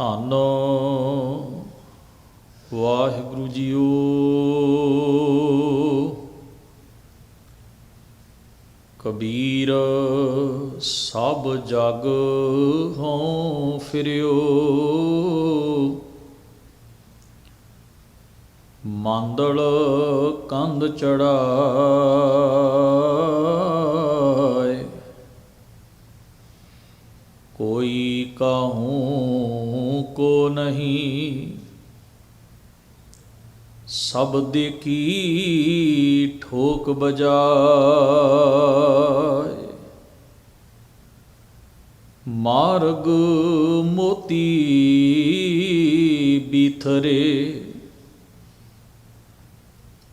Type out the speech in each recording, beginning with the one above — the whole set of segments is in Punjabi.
ਧੰਨ। ਵਾਹਿਗੁਰੂ ਜੀਓ। ਕਬੀਰ ਸਭ ਜਗ ਹਉ ਫਿਰਿਓ। ਮੰਦਲ ਕੰਧ ਚੜਾਏ। ਕੋਈ ਕਾਹੂ ਕੋ ਨਹੀਂ। ਸਬਦ ਕੀ ਠੋਕ ਬਜਾਏ। ਮਾਰਗ ਮੋਤੀ ਬੀਥਰੇ।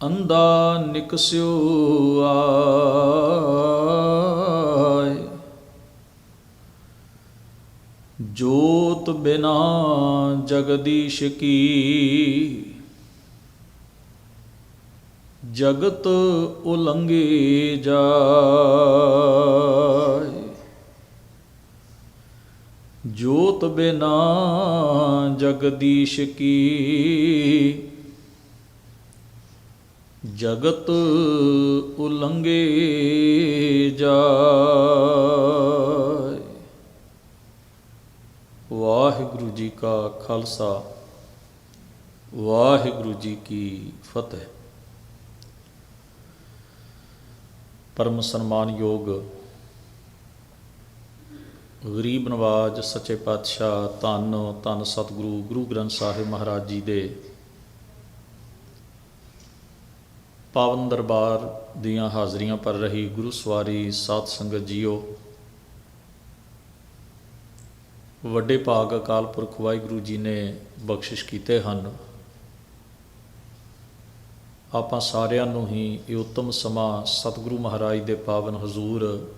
ਅੰਦਾ ਨਿਕਸਿਓ ਆਏ ਜੋਤ ਬਿਨਾ ਜਗਦੀਸ਼ ਕੀ? ਜਗਤ ਉਲੰਘੇ ਜਾਏ। ਜੋਤ ਬਿਨਾ ਜਗਦੀਸ਼ ਕੀ? ਜਗਤ ਉਲੰਘੇ ਜਾਏ ਵਾਹਿਗੁਰੂ ਜੀ ਕਾ ਖਾਲਸਾ, ਵਾਹਿਗੁਰੂ ਜੀ ਕੀ ਫਤਿਹ। ਪਰਮ ਸਨਮਾਨਯੋਗ ਗਰੀਬ ਨਵਾਜ ਸੱਚੇ ਪਾਤਸ਼ਾਹ ਧੰਨ ਧੰਨ ਸਤਿਗੁਰੂ ਗੁਰੂ ਗ੍ਰੰਥ ਸਾਹਿਬ ਮਹਾਰਾਜ ਜੀ ਦੇ ਪਾਵਨ ਦਰਬਾਰ ਦੀਆਂ ਹਾਜ਼ਰੀਆਂ ਪਰ ਰਹੀ ਗੁਰੂ ਸਵਾਰੀ ਸਾਧ ਸੰਗਤ ਜੀਓ ਵੱਡੇ ਭਾਗ ਅਕਾਲ ਪੁਰਖ ਵਾਹਿਗੁਰੂ ਜੀ ਨੇ ਬਖਸ਼ਿਸ਼ ਕੀਤੇ ਹਨ। ਆਪਾਂ ਸਾਰਿਆਂ ਨੂੰ ਹੀ ਇਹ ਉੱਤਮ ਸਮਾਂ ਸਤਿਗੁਰੂ ਮਹਾਰਾਜ ਦੇ ਪਾਵਨ ਹਜ਼ੂਰ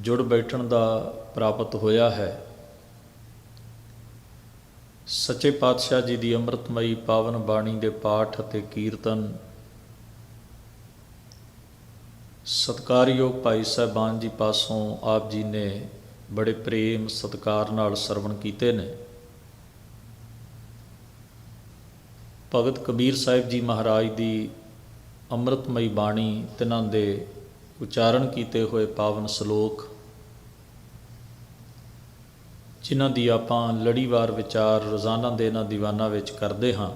ਜੁੜ ਬੈਠਣ ਦਾ ਪ੍ਰਾਪਤ ਹੋਇਆ ਹੈ। ਸੱਚੇ ਪਾਤਸ਼ਾਹ ਜੀ ਦੀ ਅੰਮ੍ਰਿਤਮਈ ਪਾਵਨ ਬਾਣੀ ਦੇ ਪਾਠ ਅਤੇ ਕੀਰਤਨ ਸਤਕਾਰਯੋਗ ਭਾਈ ਸਾਹਿਬਾਨ ਜੀ ਪਾਸੋਂ ਆਪ ਜੀ ਨੇ ਬੜੇ ਪ੍ਰੇਮ ਸਤਕਾਰ ਨਾਲ ਸਰਵਣ ਕੀਤੇ ਨੇ। ਭਗਤ ਕਬੀਰ ਸਾਹਿਬ ਜੀ ਮਹਾਰਾਜ ਦੀ ਅੰਮ੍ਰਿਤਮਈ ਬਾਣੀ ਤਿਨਾਂ ਦੇ ਉਚਾਰਨ ਕੀਤੇ ਹੋਏ ਪਾਵਨ ਸ਼ਲੋਕ, ਜਿਨ੍ਹਾਂ ਦੀ ਆਪਾਂ ਲੜੀਵਾਰ ਵਿਚਾਰ ਰੋਜ਼ਾਨਾ ਦੇ ਇਹਨਾਂ ਦੀਵਾਨਾਂ ਵਿੱਚ ਕਰਦੇ ਹਾਂ।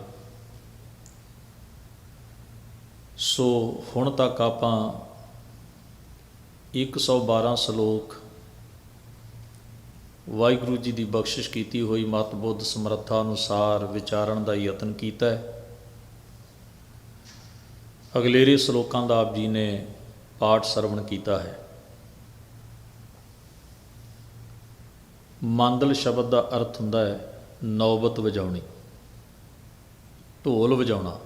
ਸੋ ਹੁਣ ਤੱਕ ਆਪਾਂ 112 ਸ਼ਲੋਕ ਵਾਹਿਗੁਰੂ ਜੀ ਦੀ ਬਖਸ਼ਿਸ਼ ਕੀਤੀ ਹੋਈ ਮਤ ਬੁੱਧ ਸਮਰੱਥਾ ਅਨੁਸਾਰ ਵਿਚਾਰਨ ਦਾ ਯਤਨ ਕੀਤਾ ਹੈ। ਅਗਲੇਰੇ ਸ਼ਲੋਕਾਂ ਦਾ ਆਪ ਜੀ ਨੇ ਪਾਠ ਸਰਵਣ ਕੀਤਾ ਹੈ। ਮੰਦਲ ਸ਼ਬਦ ਦਾ ਅਰਥ ਹੁੰਦਾ ਹੈ ਨੌਬਤ ਵਜਾਉਣੀ, ਢੋਲ ਵਜਾਉਣਾ।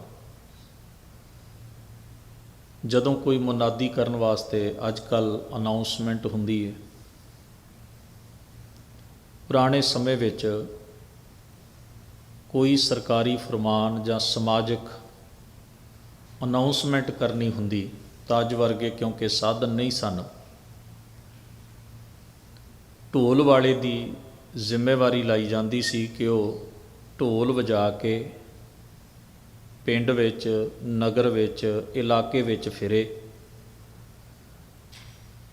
ਜਦੋਂ ਕੋਈ ਮੁਨਾਦੀ ਕਰਨ ਵਾਸਤੇ ਅੱਜ ਕੱਲ ਅਨਾਉਂਸਮੈਂਟ ਹੁੰਦੀ ਹੈ, ਪੁਰਾਣੇ ਸਮੇਂ ਵਿੱਚ ਕੋਈ ਸਰਕਾਰੀ ਫਰਮਾਨ ਜਾਂ ਸਮਾਜਿਕ ਅਨਾਉਂਸਮੈਂਟ ਕਰਨੀ ਹੁੰਦੀ ਤਾਂ ਅੱਜ ਵਰਗੇ ਕਿਉਂਕਿ ਸਾਧਨ ਨਹੀਂ ਸਨ। ਢੋਲ ਵਾਲੇ ਦੀ ਜ਼ਿੰਮੇਵਾਰੀ ਲਾਈ ਜਾਂਦੀ ਸੀ ਕਿ ਉਹ ਢੋਲ ਵਜਾ ਕੇ ਪਿੰਡ ਵਿੱਚ, ਨਗਰ ਵਿੱਚ, ਇਲਾਕੇ ਵਿੱਚ ਫਿਰੇ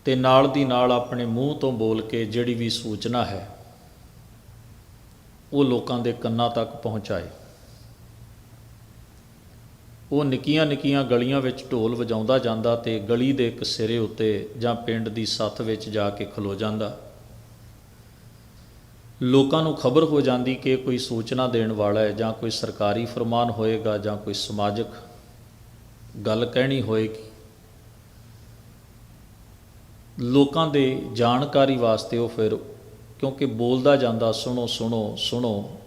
ਤੇ ਨਾਲ ਦੀ ਨਾਲ ਆਪਣੇ ਮੂੰਹ ਤੋਂ ਬੋਲ ਕੇ ਜਿਹੜੀ ਵੀ ਸੂਚਨਾ ਹੈ, ਉਹ ਲੋਕਾਂ ਦੇ ਕੰਨਾਂ ਤੱਕ ਪਹੁੰਚਾਏ। ਉਹ ਨਿੱਕੀਆਂ ਨਿੱਕੀਆਂ ਗਲੀਆਂ ਵਿੱਚ ਢੋਲ ਵਜਾਉਂਦਾ ਜਾਂਦਾ ਤੇ ਗਲੀ ਦੇ ਇੱਕ ਸਿਰੇ ਉੱਤੇ ਜਾਂ ਪਿੰਡ ਦੀ ਸੱਥ ਵਿੱਚ ਜਾ ਕੇ ਖਲੋ ਜਾਂਦਾ। ਲੋਕਾਂ ਨੂੰ ਖਬਰ ਹੋ ਜਾਂਦੀ ਕਿ ਕੋਈ ਸੂਚਨਾ ਦੇਣ ਵਾਲਾ ਹੈ ਜਾਂ ਕੋਈ ਸਰਕਾਰੀ ਫਰਮਾਨ ਹੋਏਗਾ ਜਾਂ ਕੋਈ ਸਮਾਜਿਕ ਗੱਲ ਕਹਿਣੀ ਹੋਏਗੀ। ਲੋਕਾਂ ਦੇ ਜਾਣਕਾਰੀ ਵਾਸਤੇ ਉਹ ਫਿਰ ਕਿਉਂਕਿ ਬੋਲਦਾ ਜਾਂਦਾ, ਸੁਣੋ ਸੁਣੋ ਸੁਣੋ,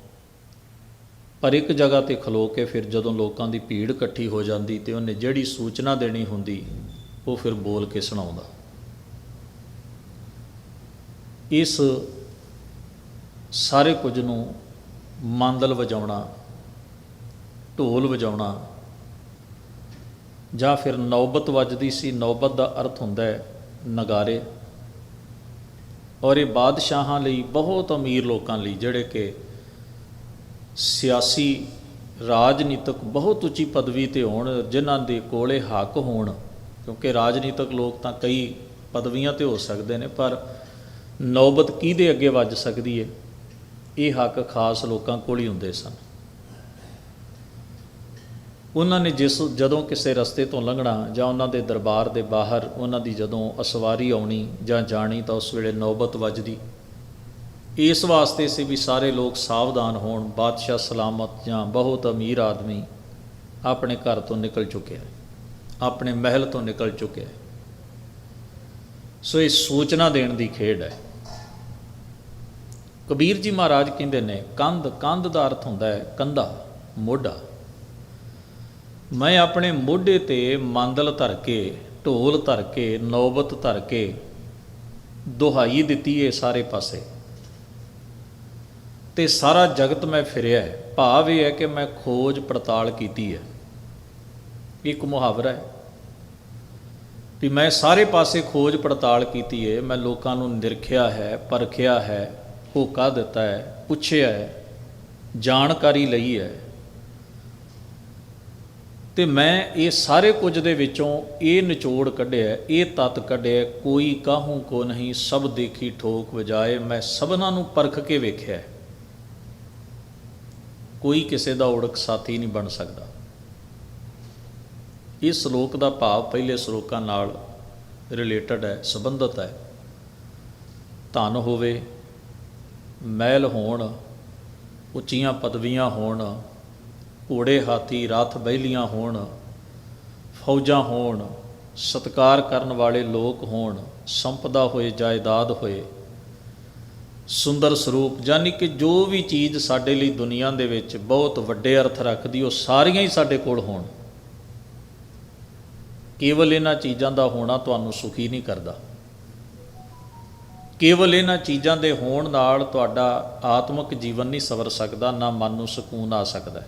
ਪਰ ਇੱਕ ਜਗ੍ਹਾ ਤੇ ਖਲੋ ਕੇ ਫਿਰ ਜਦੋਂ ਲੋਕਾਂ ਦੀ ਭੀੜ ਇਕੱਠੀ ਹੋ ਜਾਂਦੀ ਤੇ ਉਹਨੇ ਜਿਹੜੀ ਸੂਚਨਾ ਦੇਣੀ ਹੁੰਦੀ, ਉਹ ਫਿਰ ਬੋਲ ਕੇ ਸੁਣਾਉਂਦਾ। ਇਸ ਸਾਰੇ ਕੁਝ ਨੂੰ ਮੰਦਲ ਵਜਾਉਣਾ, ਢੋਲ ਵਜਾਉਣਾ ਜਾਂ ਫਿਰ ਨੌਬਤ ਵੱਜਦੀ ਸੀ, ਨੌਬਤ ਦਾ ਅਰਥ ਹੁੰਦਾ ਹੈ ਨਗਾਰੇ। ਔਰ ਇਹ ਬਾਦਸ਼ਾਹਾਂ ਲਈ ਬਹੁਤ ਅਮੀਰ ਲੋਕਾਂ ਲਈ ਜਿਹੜੇ ਕਿ ਸਿਆਸੀ ਰਾਜਨੀਤਿਕ ਬਹੁਤ ਉੱਚੀ ਪਦਵੀ ਤੇ ਹੋਣ, ਜਿਨ੍ਹਾਂ ਦੇ ਕੋਲੇ ਹੱਕ ਹੋਣ, ਕਿਉਂਕਿ ਰਾਜਨੀਤਿਕ ਲੋਕ ਤਾਂ ਕਈ ਪਦਵੀਆਂ ਤੇ ਹੋ ਸਕਦੇ ਨੇ, ਪਰ ਨੌਬਤ ਕਿਹਦੇ ਅੱਗੇ ਵੱਜ ਸਕਦੀ ਹੈ? ਇਹ ਹੱਕ ਖਾਸ ਲੋਕਾਂ ਕੋਲ ਹੀ ਹੁੰਦੇ ਸਨ। ਉਹਨਾਂ ਨੇ ਜਿਸ ਜਦੋਂ ਕਿਸੇ ਰਸਤੇ ਤੋਂ ਲੰਘਣਾ ਜਾਂ ਉਹਨਾਂ ਦੇ ਦਰਬਾਰ ਦੇ ਬਾਹਰ ਉਹਨਾਂ ਦੀ ਜਦੋਂ ਅਸਵਾਰੀ ਆਉਣੀ ਜਾਂ ਜਾਣੀ ਤਾਂ ਉਸ ਵੇਲੇ ਨੌਬਤ ਵੱਜਦੀ। ਇਸ ਵਾਸਤੇ ਸੀ ਵੀ ਸਾਰੇ ਲੋਕ ਸਾਵਧਾਨ ਹੋਣ, ਬਾਦਸ਼ਾਹ ਸਲਾਮਤ ਜਾਂ ਬਹੁਤ ਅਮੀਰ ਆਦਮੀ ਆਪਣੇ ਘਰ ਤੋਂ ਨਿਕਲ ਚੁੱਕਿਆ ਆਪਣੇ ਮਹਿਲ ਤੋਂ ਨਿਕਲ ਚੁੱਕਿਆ ਸੋ ਇਹ ਸੂਚਨਾ ਦੇਣ ਦੀ ਖੇਡ ਹੈ। ਕਬੀਰ ਜੀ ਮਹਾਰਾਜ ਕਹਿੰਦੇ ਨੇ, ਕੰਧ ਕੰਧ ਦਾ ਅਰਥ ਹੁੰਦਾ ਹੈ ਕੰਧਾ, ਮੋਢਾ। ਮੈਂ ਆਪਣੇ ਮੋਢੇ ਤੇ ਮੰਦਲ ਧਰ ਕੇ, ਢੋਲ ਧਰ ਕੇ, ਨੌਬਤ ਧਰ ਕੇ ਦੁਹਾਈ ਦਿੱਤੀ ਏ ਸਾਰੇ ਪਾਸੇ। ਤੇ ਸਾਰਾ ਜਗਤ ਮੈਂ ਫਿਰਿਆ ਹੈ। ਭਾਵ ਇਹ ਹੈ ਕਿ ਮੈਂ ਖੋਜ ਪੜਤਾਲ ਕੀਤੀ ਹੈ। ਇੱਕ ਮੁਹਾਵਰਾ ਹੈ ਵੀ ਮੈਂ ਸਾਰੇ ਪਾਸੇ ਖੋਜ ਪੜਤਾਲ ਕੀਤੀ ਹੈ ਮੈਂ ਲੋਕਾਂ ਨੂੰ ਨਿਰਖਿਆ ਹੈ, ਪਰਖਿਆ ਹੈ ਹੋਕਾ ਦਿੱਤਾ ਹੈ, ਪੁੱਛਿਆ ਹੈ, ਜਾਣਕਾਰੀ ਲਈ ਹੈ। ਤੇ ਮੈਂ ਇਹ ਸਾਰੇ ਕੁਝ ਦੇ ਵਿੱਚੋਂ ਇਹ ਨਿਚੋੜ ਕੱਢਿਆ, ਇਹ ਤਤ ਕੱਢਿਆ, ਕੋਈ ਕਾਹੂ ਕੋ ਨਹੀਂ, ਸਭ ਦੇਖੀ ਠੋਕ ਵਜਾਏ, ਮੈਂ ਸਭਨਾਂ ਨੂੰ ਪਰਖ ਕੇ ਵੇਖਿਆ। ਕੋਈ ਕਿਸੇ ਦਾ ਓੜਕ ਸਾਥੀ ਨਹੀਂ ਬਣ ਸਕਦਾ। ਇਸ ਸ਼ਲੋਕ ਦਾ ਭਾਵ ਪਹਿਲੇ ਸ਼ਲੋਕਾਂ ਨਾਲ ਰਿਲੇਟਡ ਹੈ, ਸੰਬੰਧਤ ਹੈ। ਧਨ ਹੋਵੇ ਮਹਿਲ ਹੋਣ, ਉੱਚੀਆਂ ਪਦਵੀਆਂ ਹੋਣ, ਘੋੜੇ ਹਾਥੀ ਰਥ ਬਹਿਲੀਆਂ ਹੋਣ, ਫੌਜਾਂ ਹੋਣ, ਸਤਕਾਰ ਕਰਨ ਵਾਲੇ ਲੋਕ ਹੋਣ, ਸੰਪਦਾ ਹੋਏ, ਜਾਇਦਾਦ ਹੋਏ। ਸੁੰਦਰ ਸਰੂਪ, ਯਾਨੀ ਕਿ ਜੋ ਵੀ ਚੀਜ਼ ਸਾਡੇ ਲਈ ਦੁਨੀਆ ਦੇ ਵਿੱਚ ਬਹੁਤ ਵੱਡੇ ਅਰਥ ਰੱਖਦੀ, ਉਹ ਸਾਰੀਆਂ ਹੀ ਸਾਡੇ ਕੋਲ ਹੋਣ। ਕੇਵਲ ਇਹਨਾਂ ਚੀਜ਼ਾਂ ਦਾ ਹੋਣਾ ਤੁਹਾਨੂੰ ਸੁਖੀ ਨਹੀਂ ਕਰਦਾ। ਕੇਵਲ ਇਹਨਾਂ ਚੀਜ਼ਾਂ ਦੇ ਹੋਣ ਨਾਲ ਤੁਹਾਡਾ ਆਤਮਿਕ ਜੀਵਨ ਨਹੀਂ ਸਵਰ ਸਕਦਾ, ਨਾ ਮਨ ਨੂੰ ਸਕੂਨ ਆ ਸਕਦਾ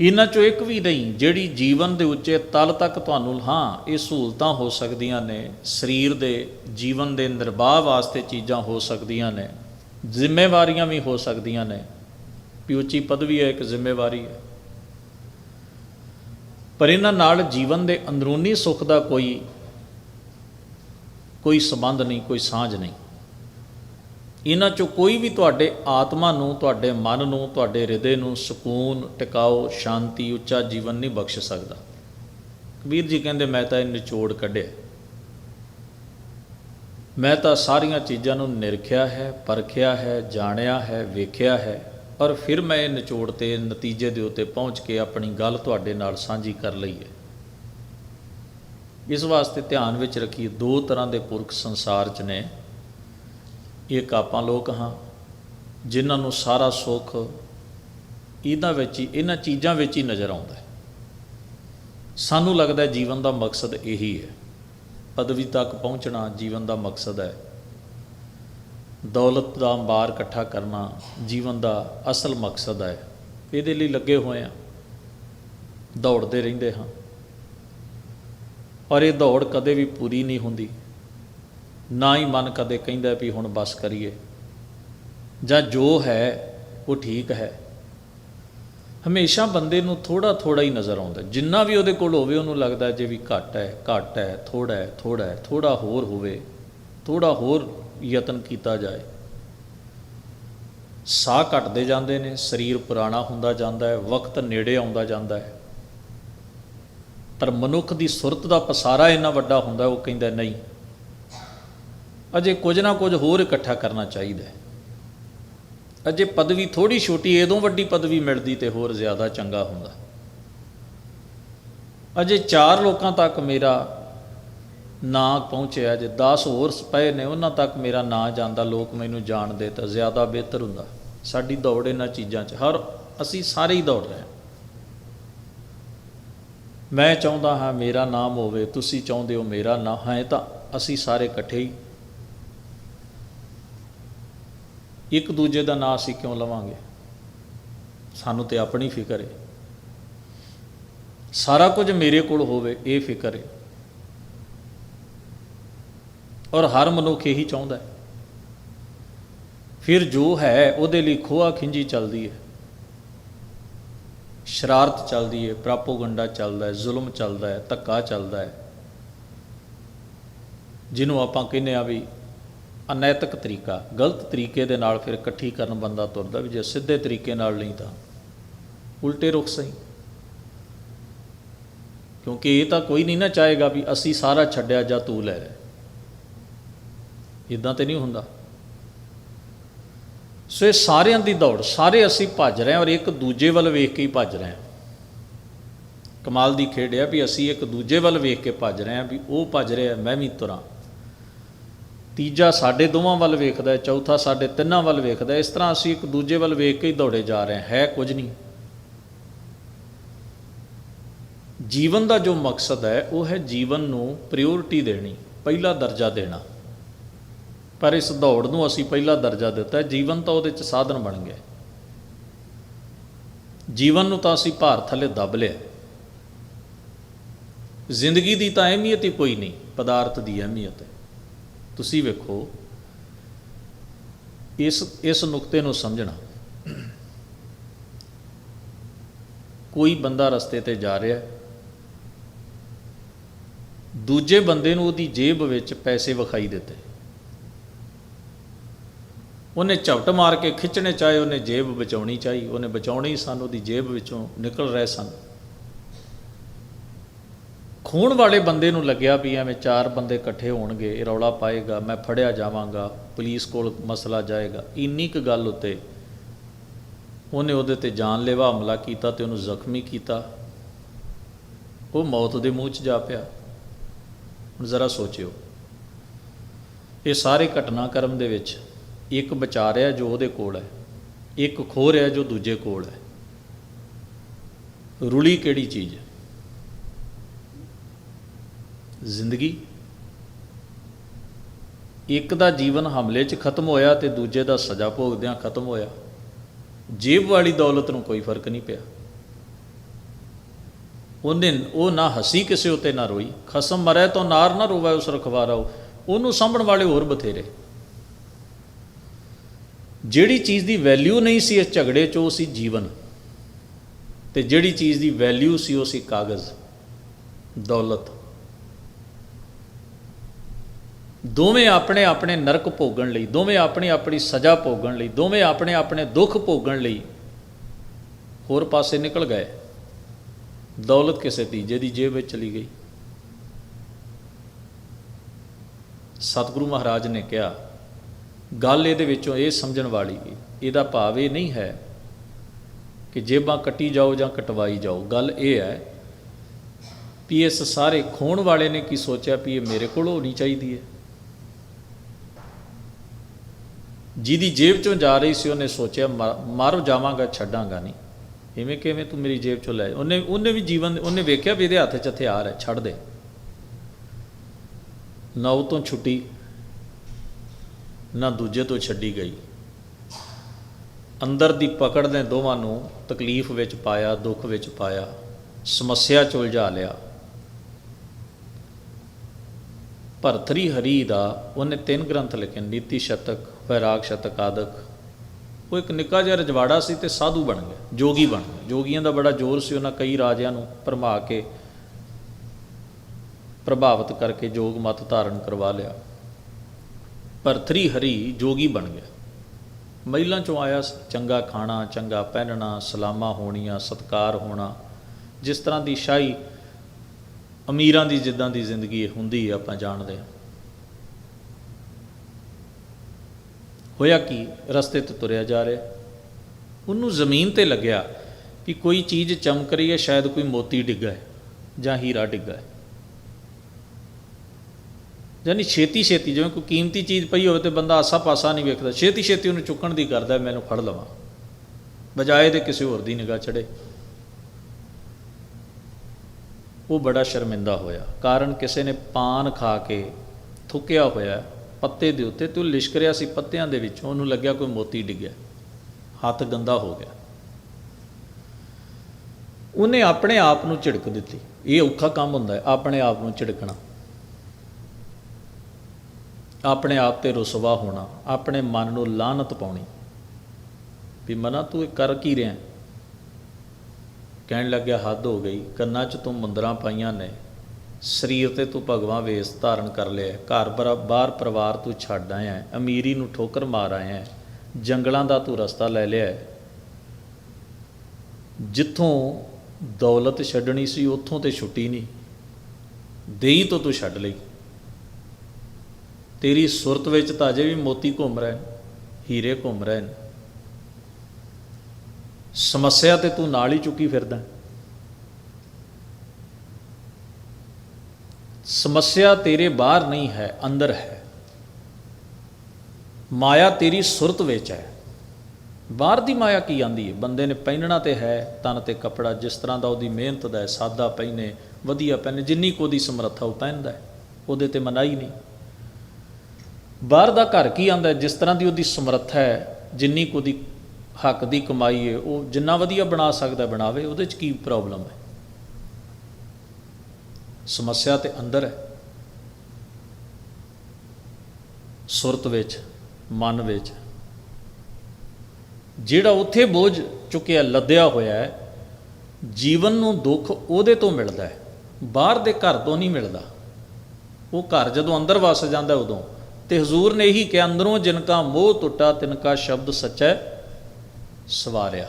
ਇਹਨਾਂ ਚੋਂ ਇੱਕ ਵੀ ਨਹੀਂ, ਜਿਹੜੀ ਜੀਵਨ ਦੇ ਉੱਚੇ ਤਲ ਤੱਕ ਤੁਹਾਨੂੰ, ਹਾਂ, ਇਹ ਸਹੂਲਤਾਂ ਹੋ ਸਕਦੀਆਂ ਨੇ, ਸਰੀਰ ਦੇ ਜੀਵਨ ਦੇ ਨਿਰਵਾਹ ਵਾਸਤੇ ਚੀਜ਼ਾਂ ਹੋ ਸਕਦੀਆਂ ਨੇ, ਜ਼ਿੰਮੇਵਾਰੀਆਂ ਵੀ ਹੋ ਸਕਦੀਆਂ ਨੇ, ਵੀ ਉੱਚੀ ਪਦਵੀ ਹੈ, ਇੱਕ ਜ਼ਿੰਮੇਵਾਰੀ ਹੈ। ਪਰ ਇਹਨਾਂ ਨਾਲ ਜੀਵਨ ਦੇ ਅੰਦਰੂਨੀ ਸੁੱਖ ਦਾ ਕੋਈ ਕੋਈ ਸੰਬੰਧ ਨਹੀਂ, ਕੋਈ ਸਾਂਝ ਨਹੀਂ। ਇਹਨਾਂ ਚੋਂ ਕੋਈ ਵੀ ਤੁਹਾਡੇ ਆਤਮਾ ਨੂੰ, ਤੁਹਾਡੇ ਮਨ ਨੂੰ, ਤੁਹਾਡੇ ਹਿਰਦੇ ਨੂੰ ਸਕੂਨ, ਟਿਕਾਓ, ਸ਼ਾਂਤੀ, ਉੱਚਾ ਜੀਵਨ ਨਹੀਂ ਬਖਸ਼ ਸਕਦਾ। ਕਬੀਰ ਜੀ ਕਹਿੰਦੇ, ਮੈਂ ਤਾਂ ਇਹ ਨਿਚੋੜ ਕੱਢਿਆ ਮੈਂ ਤਾਂ ਸਾਰੀਆਂ ਚੀਜ਼ਾਂ ਨੂੰ ਨਿਰਖਿਆ ਹੈ, ਪਰਖਿਆ ਹੈ, ਜਾਣਿਆ ਹੈ, ਵੇਖਿਆ ਹੈ, ਪਰ ਫਿਰ ਮੈਂ ਇਹ ਨਿਚੋੜ ਤੇ ਨਤੀਜੇ ਦੇ ਉੱਤੇ ਪਹੁੰਚ ਕੇ ਆਪਣੀ ਗੱਲ ਤੁਹਾਡੇ ਨਾਲ ਸਾਂਝੀ ਕਰ ਲਈ ਹੈ। ਇਸ ਵਾਸਤੇ ਧਿਆਨ ਵਿੱਚ ਰੱਖੀਏ, ਦੋ ਤਰ੍ਹਾਂ ਦੇ ਪੁਰਖ ਸੰਸਾਰ 'ਚ ਨੇ। ਇੱਕ ਆਪਾਂ ਲੋਕ ਹਾਂ, ਜਿਨ੍ਹਾਂ ਨੂੰ ਸਾਰਾ ਸੁੱਖ ਇਹਨਾਂ ਵਿੱਚ ਹੀ, ਇਹਨਾਂ ਚੀਜ਼ਾਂ ਵਿੱਚ ਹੀ ਨਜ਼ਰ ਆਉਂਦਾ ਹੈ। ਸਾਨੂੰ ਲੱਗਦਾ ਜੀਵਨ ਦਾ ਮਕਸਦ ਇਹੀ ਹੈ। ਪਦਵੀ ਤੱਕ ਪਹੁੰਚਣਾ ਜੀਵਨ ਦਾ ਮਕਸਦ ਹੈ। ਦੌਲਤ ਦਾ ਅੰਬਾਰ ਇਕੱਠਾ ਕਰਨਾ ਜੀਵਨ ਦਾ ਅਸਲ ਮਕਸਦ ਹੈ। ਇਹਦੇ ਲਈ ਲੱਗੇ ਹੋਏ ਆ ਦੌੜਦੇ ਰਹਿੰਦੇ ਹਾਂ। ਔਰ ਇਹ ਦੌੜ ਕਦੇ ਵੀ ਪੂਰੀ ਨਹੀਂ ਹੁੰਦੀ। ਨਾ ਹੀ ਮਨ ਕਦੇ ਕਹਿੰਦਾ ਵੀ ਹੁਣ ਬਸ ਕਰੀਏ। ਜਾਂ ਜੋ ਹੈ, ਉਹ ਠੀਕ ਹੈ। ਹਮੇਸ਼ਾ ਬੰਦੇ ਨੂੰ ਥੋੜਾ ਥੋੜਾ ਹੀ ਨਜ਼ਰ ਆਉਂਦਾ। ਜਿੰਨਾ ਵੀ ਉਹਦੇ ਕੋਲ ਹੋਵੇ, ਉਹਨੂੰ ਲੱਗਦਾ ਜੇ ਵੀ ਘੱਟ ਹੈ ਘੱਟ ਹੈ ਥੋੜਾ ਹੈ ਥੋੜਾ ਹੈ ਥੋੜਾ ਹੋਰ ਹੋਵੇ ਥੋੜਾ ਹੋਰ ਯਤਨ ਕੀਤਾ ਜਾਏ। ਸਾਹ ਘਟਦੇ ਜਾਂਦੇ ਨੇ, ਸਰੀਰ ਪੁਰਾਣਾ ਹੁੰਦਾ ਜਾਂਦਾ ਹੈ, ਵਕਤ ਨੇੜੇ ਆਉਂਦਾ ਜਾਂਦਾ ਹੈ। ਪਰ ਮਨੁੱਖ ਦੀ ਸੁਰਤ ਦਾ ਪਸਾਰਾ ਇੰਨਾ ਵੱਡਾ ਹੁੰਦਾ ਉਹ ਕਹਿੰਦਾ ਨਹੀਂ। ਅਜੇ ਕੁਝ ਨਾ ਕੁਝ ਹੋਰ ਇਕੱਠਾ ਕਰਨਾ ਚਾਹੀਦਾ ਹੈ। ਅਜੇ ਪਦਵੀ ਥੋੜੀ ਛੋਟੀ ਇਦੋਂ ਵੱਡੀ ਪਦਵੀ ਮਿਲਦੀ ਤੇ ਹੋਰ ਜ਼ਿਆਦਾ ਚੰਗਾ ਹੁੰਦਾ। ਅਜੇ ਚਾਰ ਲੋਕਾਂ ਤੱਕ ਮੇਰਾ ਨਾਂ ਪਹੁੰਚਿਆ, ਜੇ 10 ਹੋਰ ਪਏ ਨੇ, ਉਹਨਾਂ ਤੱਕ ਮੇਰਾ ਨਾਂ ਜਾਂਦਾ, ਲੋਕ ਮੈਨੂੰ ਜਾਣਦੇ ਤਾਂ ਜ਼ਿਆਦਾ ਬਿਹਤਰ ਹੁੰਦਾ। ਸਾਡੀ ਦੌੜ ਇਹਨਾਂ ਚੀਜ਼ਾਂ 'ਚ, ਹਰ, ਅਸੀਂ ਸਾਰੇ ਹੀ ਦੌੜ ਰਹੇ ਹਾਂ। ਮੈਂ ਚਾਹੁੰਦਾ ਹਾਂ ਮੇਰਾ ਨਾਮ ਹੋਵੇ, ਤੁਸੀਂ ਚਾਹੁੰਦੇ ਹੋ ਮੇਰਾ ਨਾਮ ਹੈ ਤਾਂ ਅਸੀਂ ਸਾਰੇ ਇਕੱਠੇ ਹੀ ਇੱਕ ਦੂਜੇ ਦਾ ਨਾਂ ਅਸੀਂ ਕਿਉਂ ਲਵਾਂਗੇ? ਸਾਨੂੰ ਤੇ ਆਪਣੀ ਫਿਕਰ ਹੈ। ਸਾਰਾ ਕੁਝ ਮੇਰੇ ਕੋਲ ਹੋਵੇ, ਇਹ ਫਿਕਰ ਹੈ। ਔਰ ਹਰ ਮਨੁੱਖ ਇਹੀ ਚਾਹੁੰਦਾ ਹੈ। ਫਿਰ ਜੋ ਹੈ, ਉਹਦੇ ਲਈ ਖੋਆ ਖਿੰਜੀ ਚੱਲਦੀ ਹੈ। ਸ਼ਰਾਰਤ ਚੱਲਦੀ ਹੈ ਪ੍ਰਾਪੋਗੰਡਾ ਚੱਲਦਾ ਹੈ ਜ਼ੁਲਮ ਚੱਲਦਾ ਹੈ ਧੱਕਾ ਚੱਲਦਾ ਹੈ ਜਿਹਨੂੰ ਆਪਾਂ ਕਹਿੰਦੇ ਆ ਵੀ ਅਨੈਤਿਕ ਤਰੀਕਾ, ਗਲਤ ਤਰੀਕੇ ਦੇ ਨਾਲ ਫਿਰ ਇਕੱਠੀ ਕਰਨ ਬੰਦਾ ਤੁਰਦਾ ਵੀ ਜੇ ਸਿੱਧੇ ਤਰੀਕੇ ਨਾਲ ਨਹੀਂ ਤਾਂ ਉਲਟੇ ਰੁਖ ਸਹੀ। ਕਿਉਂਕਿ ਇਹ ਤਾਂ ਕੋਈ ਨਹੀਂ ਨਾ ਚਾਹੇਗਾ ਵੀ ਅਸੀਂ ਸਾਰਾ ਛੱਡਿਆ ਜਾਂ ਤੂੰ ਲੈ ਲੈ। ਇਦਾਂ ਤੇ ਨਹੀਂ ਹੁੰਦਾ। ਸੋ ਇਹ ਸਾਰਿਆਂ ਦੀ ਦੌੜ, ਸਾਰੇ ਅਸੀਂ ਭੱਜ ਰਹੇ ਹਾਂ ਔਰ ਇੱਕ ਦੂਜੇ ਵੱਲ ਵੇਖ ਕੇ ਹੀ ਭੱਜ ਰਹੇ ਹਾਂ। ਕਮਾਲ ਦੀ ਖੇਡ ਹੈ ਵੀ ਅਸੀਂ ਇੱਕ ਦੂਜੇ ਵੱਲ ਵੇਖ ਕੇ ਭੱਜ ਰਹੇ ਹਾਂ ਵੀ ਉਹ ਭੱਜ ਰਿਹਾ, ਮੈਂ ਵੀ ਤੁਰਾਂ। ਤੀਜਾ ਸਾਡੇ ਦੋਵਾਂ ਵੱਲ ਵੇਖਦਾ ਹੈ, ਚੌਥਾ ਸਾਡੇ ਤਿੰਨਾਂ ਵੱਲ ਵੇਖਦਾ ਹੈ। ਇਸ ਤਰ੍ਹਾਂ ਅਸੀਂ ਇੱਕ ਦੂਜੇ ਵੱਲ ਵੇਖ ਕੇ ਹੀ ਦੌੜੇ ਜਾ ਰਹੇ ਹਾਂ, ਹੈ ਕੁਝ ਨਹੀਂ। ਜੀਵਨ ਦਾ ਜੋ ਮਕਸਦ ਹੈ, ਉਹ ਹੈ ਜੀਵਨ ਨੂੰ ਪ੍ਰਾਇੋਰਟੀ ਦੇਣੀ, ਪਹਿਲਾ ਦਰਜਾ ਦੇਣਾ। ਪਰ ਇਸ ਦੌੜ ਨੂੰ ਅਸੀਂ ਪਹਿਲਾ ਦਰਜਾ ਦਿੱਤਾ ਜੀਵਨ ਤਾਂ ਉਹਦੇ ਚ ਸਾਧਨ ਬਣ ਗਿਆ ਜੀਵਨ ਨੂੰ ਤਾਂ ਅਸੀਂ ਭਾਰ ਥੱਲੇ ਦੱਬ ਲਿਆ ਜ਼ਿੰਦਗੀ ਦੀ ਤਾਂ ਅਹਿਮੀਅਤ ਹੀ ਕੋਈ ਨਹੀਂ, ਪਦਾਰਥ ਦੀ ਅਹਿਮੀਅਤ ਹੈ। ਤੁਸੀਂ ਵੇਖੋ, ਇਸ ਇਸ ਨੁਕਤੇ ਨੂੰ ਸਮਝਣਾ। ਕੋਈ ਬੰਦਾ ਰਸਤੇ ਤੇ ਜਾ ਰਿਹਾ ਦੂਜੇ ਬੰਦੇ ਨੂੰ ਉਹਦੀ ਜੇਬ ਵਿੱਚ ਪੈਸੇ ਵਿਖਾਈ ਦਿੱਤੇ। ਉਹਨੇ ਝਪਟ ਮਾਰ ਕੇ ਖਿੱਚਣੇ ਚਾਹੇ, ਉਹਨੇ ਜੇਬ ਬਚਾਉਣੀ ਚਾਹੀ, ਉਹਨੇ ਬਚਾਉਣੀ ਹੀ ਸਨ, ਉਹਦੀ ਜੇਬ ਵਿੱਚੋਂ ਨਿਕਲ ਰਹੇ ਸਨ। ਖੂਨ ਵਾਲੇ ਬੰਦੇ ਨੂੰ ਲੱਗਿਆ ਵੀ ਐਵੇਂ ਚਾਰ ਬੰਦੇ ਇਕੱਠੇ ਹੋਣਗੇ, ਇਹ ਰੌਲਾ ਪਾਏਗਾ, ਮੈਂ ਫੜਿਆ ਜਾਵਾਂਗਾ, ਪੁਲਿਸ ਕੋਲ ਮਸਲਾ ਜਾਏਗਾ। ਇੰਨੀ ਕੁ ਗੱਲ ਉੱਤੇ ਉਹਨੇ ਉਹਦੇ ਤੇ ਜਾਨਲੇਵਾ ਹਮਲਾ ਕੀਤਾ ਤੇ ਉਹਨੂੰ ਜ਼ਖਮੀ ਕੀਤਾ। ਉਹ ਮੌਤ ਦੇ ਮੂੰਹ 'ਚ ਜਾ ਪਿਆ। ਹੁਣ ਜ਼ਰਾ ਸੋਚਿਓ, ਇਹ ਸਾਰੇ ਘਟਨਾਕ੍ਰਮ ਦੇ ਵਿੱਚ ਇੱਕ ਬਚਾ ਰਿਹਾ ਜੋ ਉਹਦੇ ਕੋਲ ਹੈ, ਇੱਕ ਖੋ ਰਿਹਾ ਜੋ ਦੂਜੇ ਕੋਲ ਹੈ। ਰੁਲੀ ਕਿਹੜੀ ਚੀਜ਼ ਹੈ? ਜ਼ਿੰਦਗੀ। ਇੱਕ ਦਾ ਜੀਵਨ ਹਮਲੇ 'ਚ ਖਤਮ ਹੋਇਆ ਤੇ ਦੂਜੇ ਦਾ ਸਜ਼ਾ ਭੋਗਦਿਆਂ ਖਤਮ ਹੋਇਆ। ਜੇਬ ਵਾਲੀ ਦੌਲਤ ਨੂੰ ਕੋਈ ਫ਼ਰਕ ਨਹੀਂ ਪਿਆ। ਉਹਨੇ ਉਹ ਨਾ ਹਸੀ ਕਿਸੇ ਉਤੇ ਨਾ ਰੋਈ। ਖਸਮ ਮਰੇ ਤਾਂ ਨਾਰ ਨਾ ਰੋਵੇ ਉਸ ਰਖਵਾਰਾਓ ਉਹਨੂੰ ਸਾਂਭਣ ਵਾਲੇ ਹੋਰ ਬਥੇਰੇ। ਜਿਹੜੀ ਚੀਜ਼ ਦੀ ਵੈਲਿਊ ਨਹੀਂ ਸੀ ਇਸ ਝਗੜੇ 'ਚ, ਉਹ ਸੀ ਜੀਵਨ। ਤੇ ਜਿਹੜੀ ਚੀਜ਼ ਦੀ ਵੈਲਿਊ ਸੀ, ਉਹ ਸੀ ਕਾਗਜ਼, ਦੌਲਤ। ਦੋਵੇਂ ਆਪਣੇ ਆਪਣੇ ਨਰਕ ਭੋਗਣ ਲਈ, ਦੋਵੇਂ ਆਪਣੀ ਆਪਣੀ ਸਜ਼ਾ ਭੋਗਣ ਲਈ, ਦੋਵੇਂ ਆਪਣੇ ਆਪਣੇ ਦੁੱਖ ਭੋਗਣ ਲਈ ਹੋਰ ਪਾਸੇ ਨਿਕਲ ਗਏ। ਦੌਲਤ ਕਿਸੇ ਤੀਜੇ ਦੀ ਜੇਬ ਵਿੱਚ ਚਲੀ ਗਈ। ਸਤਿਗੁਰੂ ਮਹਾਰਾਜ ਨੇ ਕਿਹਾ ਗੱਲ ਇਹਦੇ ਵਿੱਚੋਂ ਇਹ ਸਮਝਣ ਵਾਲੀ ਇਹਦਾ ਭਾਵ ਇਹ ਨਹੀਂ ਹੈ ਕਿ ਜੇਬਾਂ ਕੱਟੀ ਜਾਓ ਜਾਂ ਕਟਵਾਈ ਜਾਓ। ਗੱਲ ਇਹ ਹੈ ਵੀ ਇਸ ਸਾਰੇ ਖੋਣ ਵਾਲੇ ਨੇ ਕੀ ਸੋਚਿਆ ਵੀ ਇਹ ਮੇਰੇ ਕੋਲ ਹੋਣੀ ਚਾਹੀਦੀ ਹੈ। ਜਿਹਦੀ ਜੇਬ ਚੋਂ ਜਾ ਰਹੀ ਸੀ ਉਹਨੇ ਸੋਚਿਆ, ਮਾ- ਮਾਰੋ ਜਾਵਾਂਗਾ, ਛੱਡਾਂਗਾ ਨਹੀਂ। ਇਵੇਂ ਕਿਵੇਂ ਤੂੰ ਮੇਰੀ ਜੇਬ ਚੋਂ ਲੈ ਉਹਨੇ ਉਹਨੇ ਵੀ ਜੀਵਨ, ਉਹਨੇ ਵੇਖਿਆ ਵੀ ਇਹਦੇ ਹੱਥ 'ਚ ਹਥਿਆਰ ਹੈ, ਛੱਡ ਦੇ। ਨੌ ਤੋਂ ਛੁੱਟੀ ਨਾ ਦੂਜੇ ਤੋਂ ਛੱਡੀ ਗਈ। ਅੰਦਰ ਦੀ ਪਕੜ ਨੇ ਦੋਵਾਂ ਨੂੰ ਤਕਲੀਫ ਵਿੱਚ ਪਾਇਆ, ਦੁੱਖ ਵਿੱਚ ਪਾਇਆ, ਸਮੱਸਿਆ ਚ ਉਲਝਾ ਲਿਆ। ਭਰਤਰੀ ਹਰੀ ਦਾ ਉਹਨੇ ਤਿੰਨ ਗ੍ਰੰਥ ਲਿਖੇ, ਨੀਤੀ ਸ਼ਤਕ, ਵੈਰਾਗ ਸ਼ਤਕ ਆਦਿਕ। ਉਹ ਇੱਕ ਨਿੱਕਾ ਜਿਹਾ ਰਜਵਾੜਾ ਸੀ ਤੇ ਸਾਧੂ ਬਣ ਗਿਆ, ਜੋਗੀ ਬਣ ਗਿਆ। ਜੋਗੀਆਂ ਦਾ ਬੜਾ ਜ਼ੋਰ ਸੀ ਉਹਨਾਂ ਕਈ ਰਾਜਿਆਂ ਨੂੰ ਭਰਮਾ ਕੇ ਪ੍ਰਭਾਵਿਤ ਕਰਕੇ ਜੋਗ ਮਤ ਧਾਰਨ ਕਰਵਾ ਲਿਆ। ਭਰਤਰੀ ਹਰੀ ਜੋਗੀ ਬਣ ਗਿਆ। ਮਹਿਲਾਂ ਚੋਂ ਆਇਆ ਚੰਗਾ ਖਾਣਾ, ਚੰਗਾ ਪਹਿਨਣਾ, ਸਲਾਮਾਂ ਹੋਣੀਆਂ, ਸਤਕਾਰ ਹੋਣਾ। ਜਿਸ ਤਰ੍ਹਾਂ ਦੀ ਸ਼ਾਹੀ ਅਮੀਰਾਂ ਦੀ ਜਿੱਦਾਂ ਦੀ ਜ਼ਿੰਦਗੀ ਹੁੰਦੀ ਹੈ, ਆਪਾਂ ਜਾਣਦੇ ਹਾਂ। ਹੋਇਆ ਕਿ? ਰਸਤੇ ਤੇ ਤੁਰਿਆ ਜਾ ਰਿਹਾ। ਉਹਨੂੰ ਜ਼ਮੀਨ ਤੇ ਲੱਗਿਆ ਕਿ ਕੋਈ ਚੀਜ਼ ਚਮਕ ਰਹੀ ਹੈ, ਸ਼ਾਇਦ ਕੋਈ ਮੋਤੀ ਡਿੱਗਾ ਹੈ ਜਾਂ ਹੀਰਾ ਡਿੱਗਾ ਹੈ। ਯਾਨੀ ਛੇਤੀ ਛੇਤੀ, ਜਿਵੇਂ ਕੋਈ ਕੀਮਤੀ ਚੀਜ਼ ਪਈ ਹੋਵੇ ਤੇ ਬੰਦਾ ਆਸਾ ਪਾਸਾ ਨਹੀਂ ਵੇਖਦਾ, ਛੇਤੀ ਛੇਤੀ ਉਹਨੂੰ ਚੁੱਕਣ ਦੀ ਕਰਦਾ ਮੈਨੂੰ ਫੜ ਲਵਾਂ। ਬਜਾਏ ਦੇ ਕਿਸੇ ਹੋਰ ਦੀ ਨਿਗਾਹ ਚੜੇ ਉਹ ਬੜਾ ਸ਼ਰਮਿੰਦਾ ਹੋਇਆ। ਕਾਰਨ ਕਿਸੇ ਨੇ ਪਾਨ ਖਾ ਕੇ ਥੁੱਕਿਆ ਹੋਇਆ, ਪੱਤੇ ਦੇ ਉੱਤੇ ਤੇ ਉਹ ਲਿਸ਼ਕ ਰਿਹਾ ਸੀ ਪੱਤਿਆਂ ਦੇ ਵਿੱਚੋਂ, ਉਹਨੂੰ ਲੱਗਿਆ ਕੋਈ ਮੋਤੀ ਡਿੱਗਿਆ। ਹੱਥ ਗੰਦਾ ਹੋ ਗਿਆ। ਉਹਨੇ ਆਪਣੇ ਆਪ ਨੂੰ ਝਿੜਕ ਦਿੱਤੀ। ਇਹ ਔਖਾ ਕੰਮ ਹੁੰਦਾ ਹੈ, ਆਪਣੇ ਆਪ ਨੂੰ ਝਿੜਕਣਾ। ਆਪਣੇ ਆਪ ਤੇ ਰੁਸਵਾ ਹੋਣਾ, ਆਪਣੇ ਮਨ ਨੂੰ ਲਾਹਨਤ ਪਾਉਣੀ। ਵੀ ਮਨਾ, ਤੂੰ ਇਹ ਕਰ ਕੀ ਰਿਹਾ? ਕਹਿਣ ਲੱਗਿਆ, ਹੱਦ ਹੋ ਗਈ। ਕੰਨਾਂ 'ਚ ਤੂੰ ਮੁੰਦਰਾਂ ਪਾਈਆਂ ਨੇ। ਸਰੀਰ ਤੇ ਤੂੰ ਭਗਵਾਨ ਵੇਸ ਧਾਰਨ ਕਰ ਲਿਆ। ਘਰ ਬਰਾ- ਬਾਹਰ ਪਰਿਵਾਰ ਤੂੰ ਛੱਡ ਆਇਆ ਅਮੀਰੀ ਨੂੰ ਠੋਕਰ ਮਾਰ ਆਇਆ ਜੰਗਲਾਂ ਦਾ ਤੂੰ ਰਸਤਾ ਲੈ ਲਿਆ ਜਿੱਥੋਂ ਦੌਲਤ ਛੱਡਣੀ ਸੀ, ਉੱਥੋਂ ਤੇ ਛੁੱਟੀ ਨਹੀਂ। ਦੇਈ ਤੋਂ ਤੂੰ ਛੱਡ ਲਈ। ਤੇਰੀ ਸੁਰਤ ਵਿੱਚ ਤਾਂ ਅਜੇ ਵੀ ਮੋਤੀ ਘੁੰਮ ਰਹੇ ਨੇ, ਹੀਰੇ ਘੁੰਮ ਰਹੇ ਨੇ। ਸਮੱਸਿਆ ਤੇ ਤੂੰ ਨਾਲ ਹੀ ਚੁੱਕੀ ਫਿਰਦਾ ਸਮੱਸਿਆ ਤੇਰੇ ਬਾਹਰ ਨਹੀਂ ਹੈ, ਅੰਦਰ ਹੈ। ਮਾਇਆ ਤੇਰੀ ਸੁਰਤ ਵਿੱਚ ਹੈ। ਬਾਹਰ ਦੀ ਮਾਇਆ ਕੀ ਆਂਦੀ ਹੈ? ਬੰਦੇ ਨੇ ਪਹਿਨਣਾ ਤੇ ਹੈ, ਤਨ ਤੇ ਕਪੜਾ, ਜਿਸ ਤਰ੍ਹਾਂ ਦਾ ਉਹਦੀ ਮਿਹਨਤ ਦਾ ਹੈ, ਸਾਦਾ ਪਹਿਨੇ, ਵਧੀਆ ਪਹਿਨੇ, ਜਿੰਨੀ ਕੋ ਦੀ ਸਮਰੱਥਾ ਉਹ ਪਹਿਨਦਾ ਹੈ, ਉਹਦੇ ਤੇ ਮਨਾਈ ਨਹੀਂ। ਬਾਹਰ ਦਾ ਘਰ ਕੀ ਆਂਦਾ ਜਿਸ ਤਰ੍ਹਾਂ ਦੀ ਉਹਦੀ ਸਮਰੱਥਾ ਹੈ, ਜਿੰਨੀ ਕੋ ਦੀ ਹੱਕ ਦੀ ਕਮਾਈ ਹੈ, ਉਹ ਜਿੰਨਾ ਵਧੀਆ ਬਣਾ ਸਕਦਾ ਬਣਾਵੇ, ਉਹਦੇ 'ਚ ਕੀ ਪ੍ਰੋਬਲਮ ਹੈ? ਸਮੱਸਿਆ ਤੇ ਅੰਦਰ ਹੈ। ਸੁਰਤ ਵਿੱਚ, ਮਨ ਵਿੱਚ। ਜਿਹੜਾ ਉੱਥੇ ਬੋਝ ਚੁੱਕਿਆ, ਲੱਦਿਆ ਹੋਇਆ ਹੈ, ਜੀਵਨ ਨੂੰ ਦੁੱਖ ਉਹਦੇ ਤੋਂ ਮਿਲਦਾ ਹੈ। ਬਾਹਰ ਦੇ ਘਰ ਤੋਂ ਨਹੀਂ ਮਿਲਦਾ। ਉਹ ਘਰ ਜਦੋਂ ਅੰਦਰ ਵਸ ਜਾਂਦਾ ਉਦੋਂ ਤੇ ਹਜ਼ੂਰ ਨੇ ਇਹੀ ਕਿਹਾ, ਅੰਦਰੋਂ ਜਿਨਕਾ ਮੋਹ ਟੁੱਟਾ ਤਿਨਕਾ ਸ਼ਬਦ ਸੱਚੈ ਸਵਾਰਿਆ।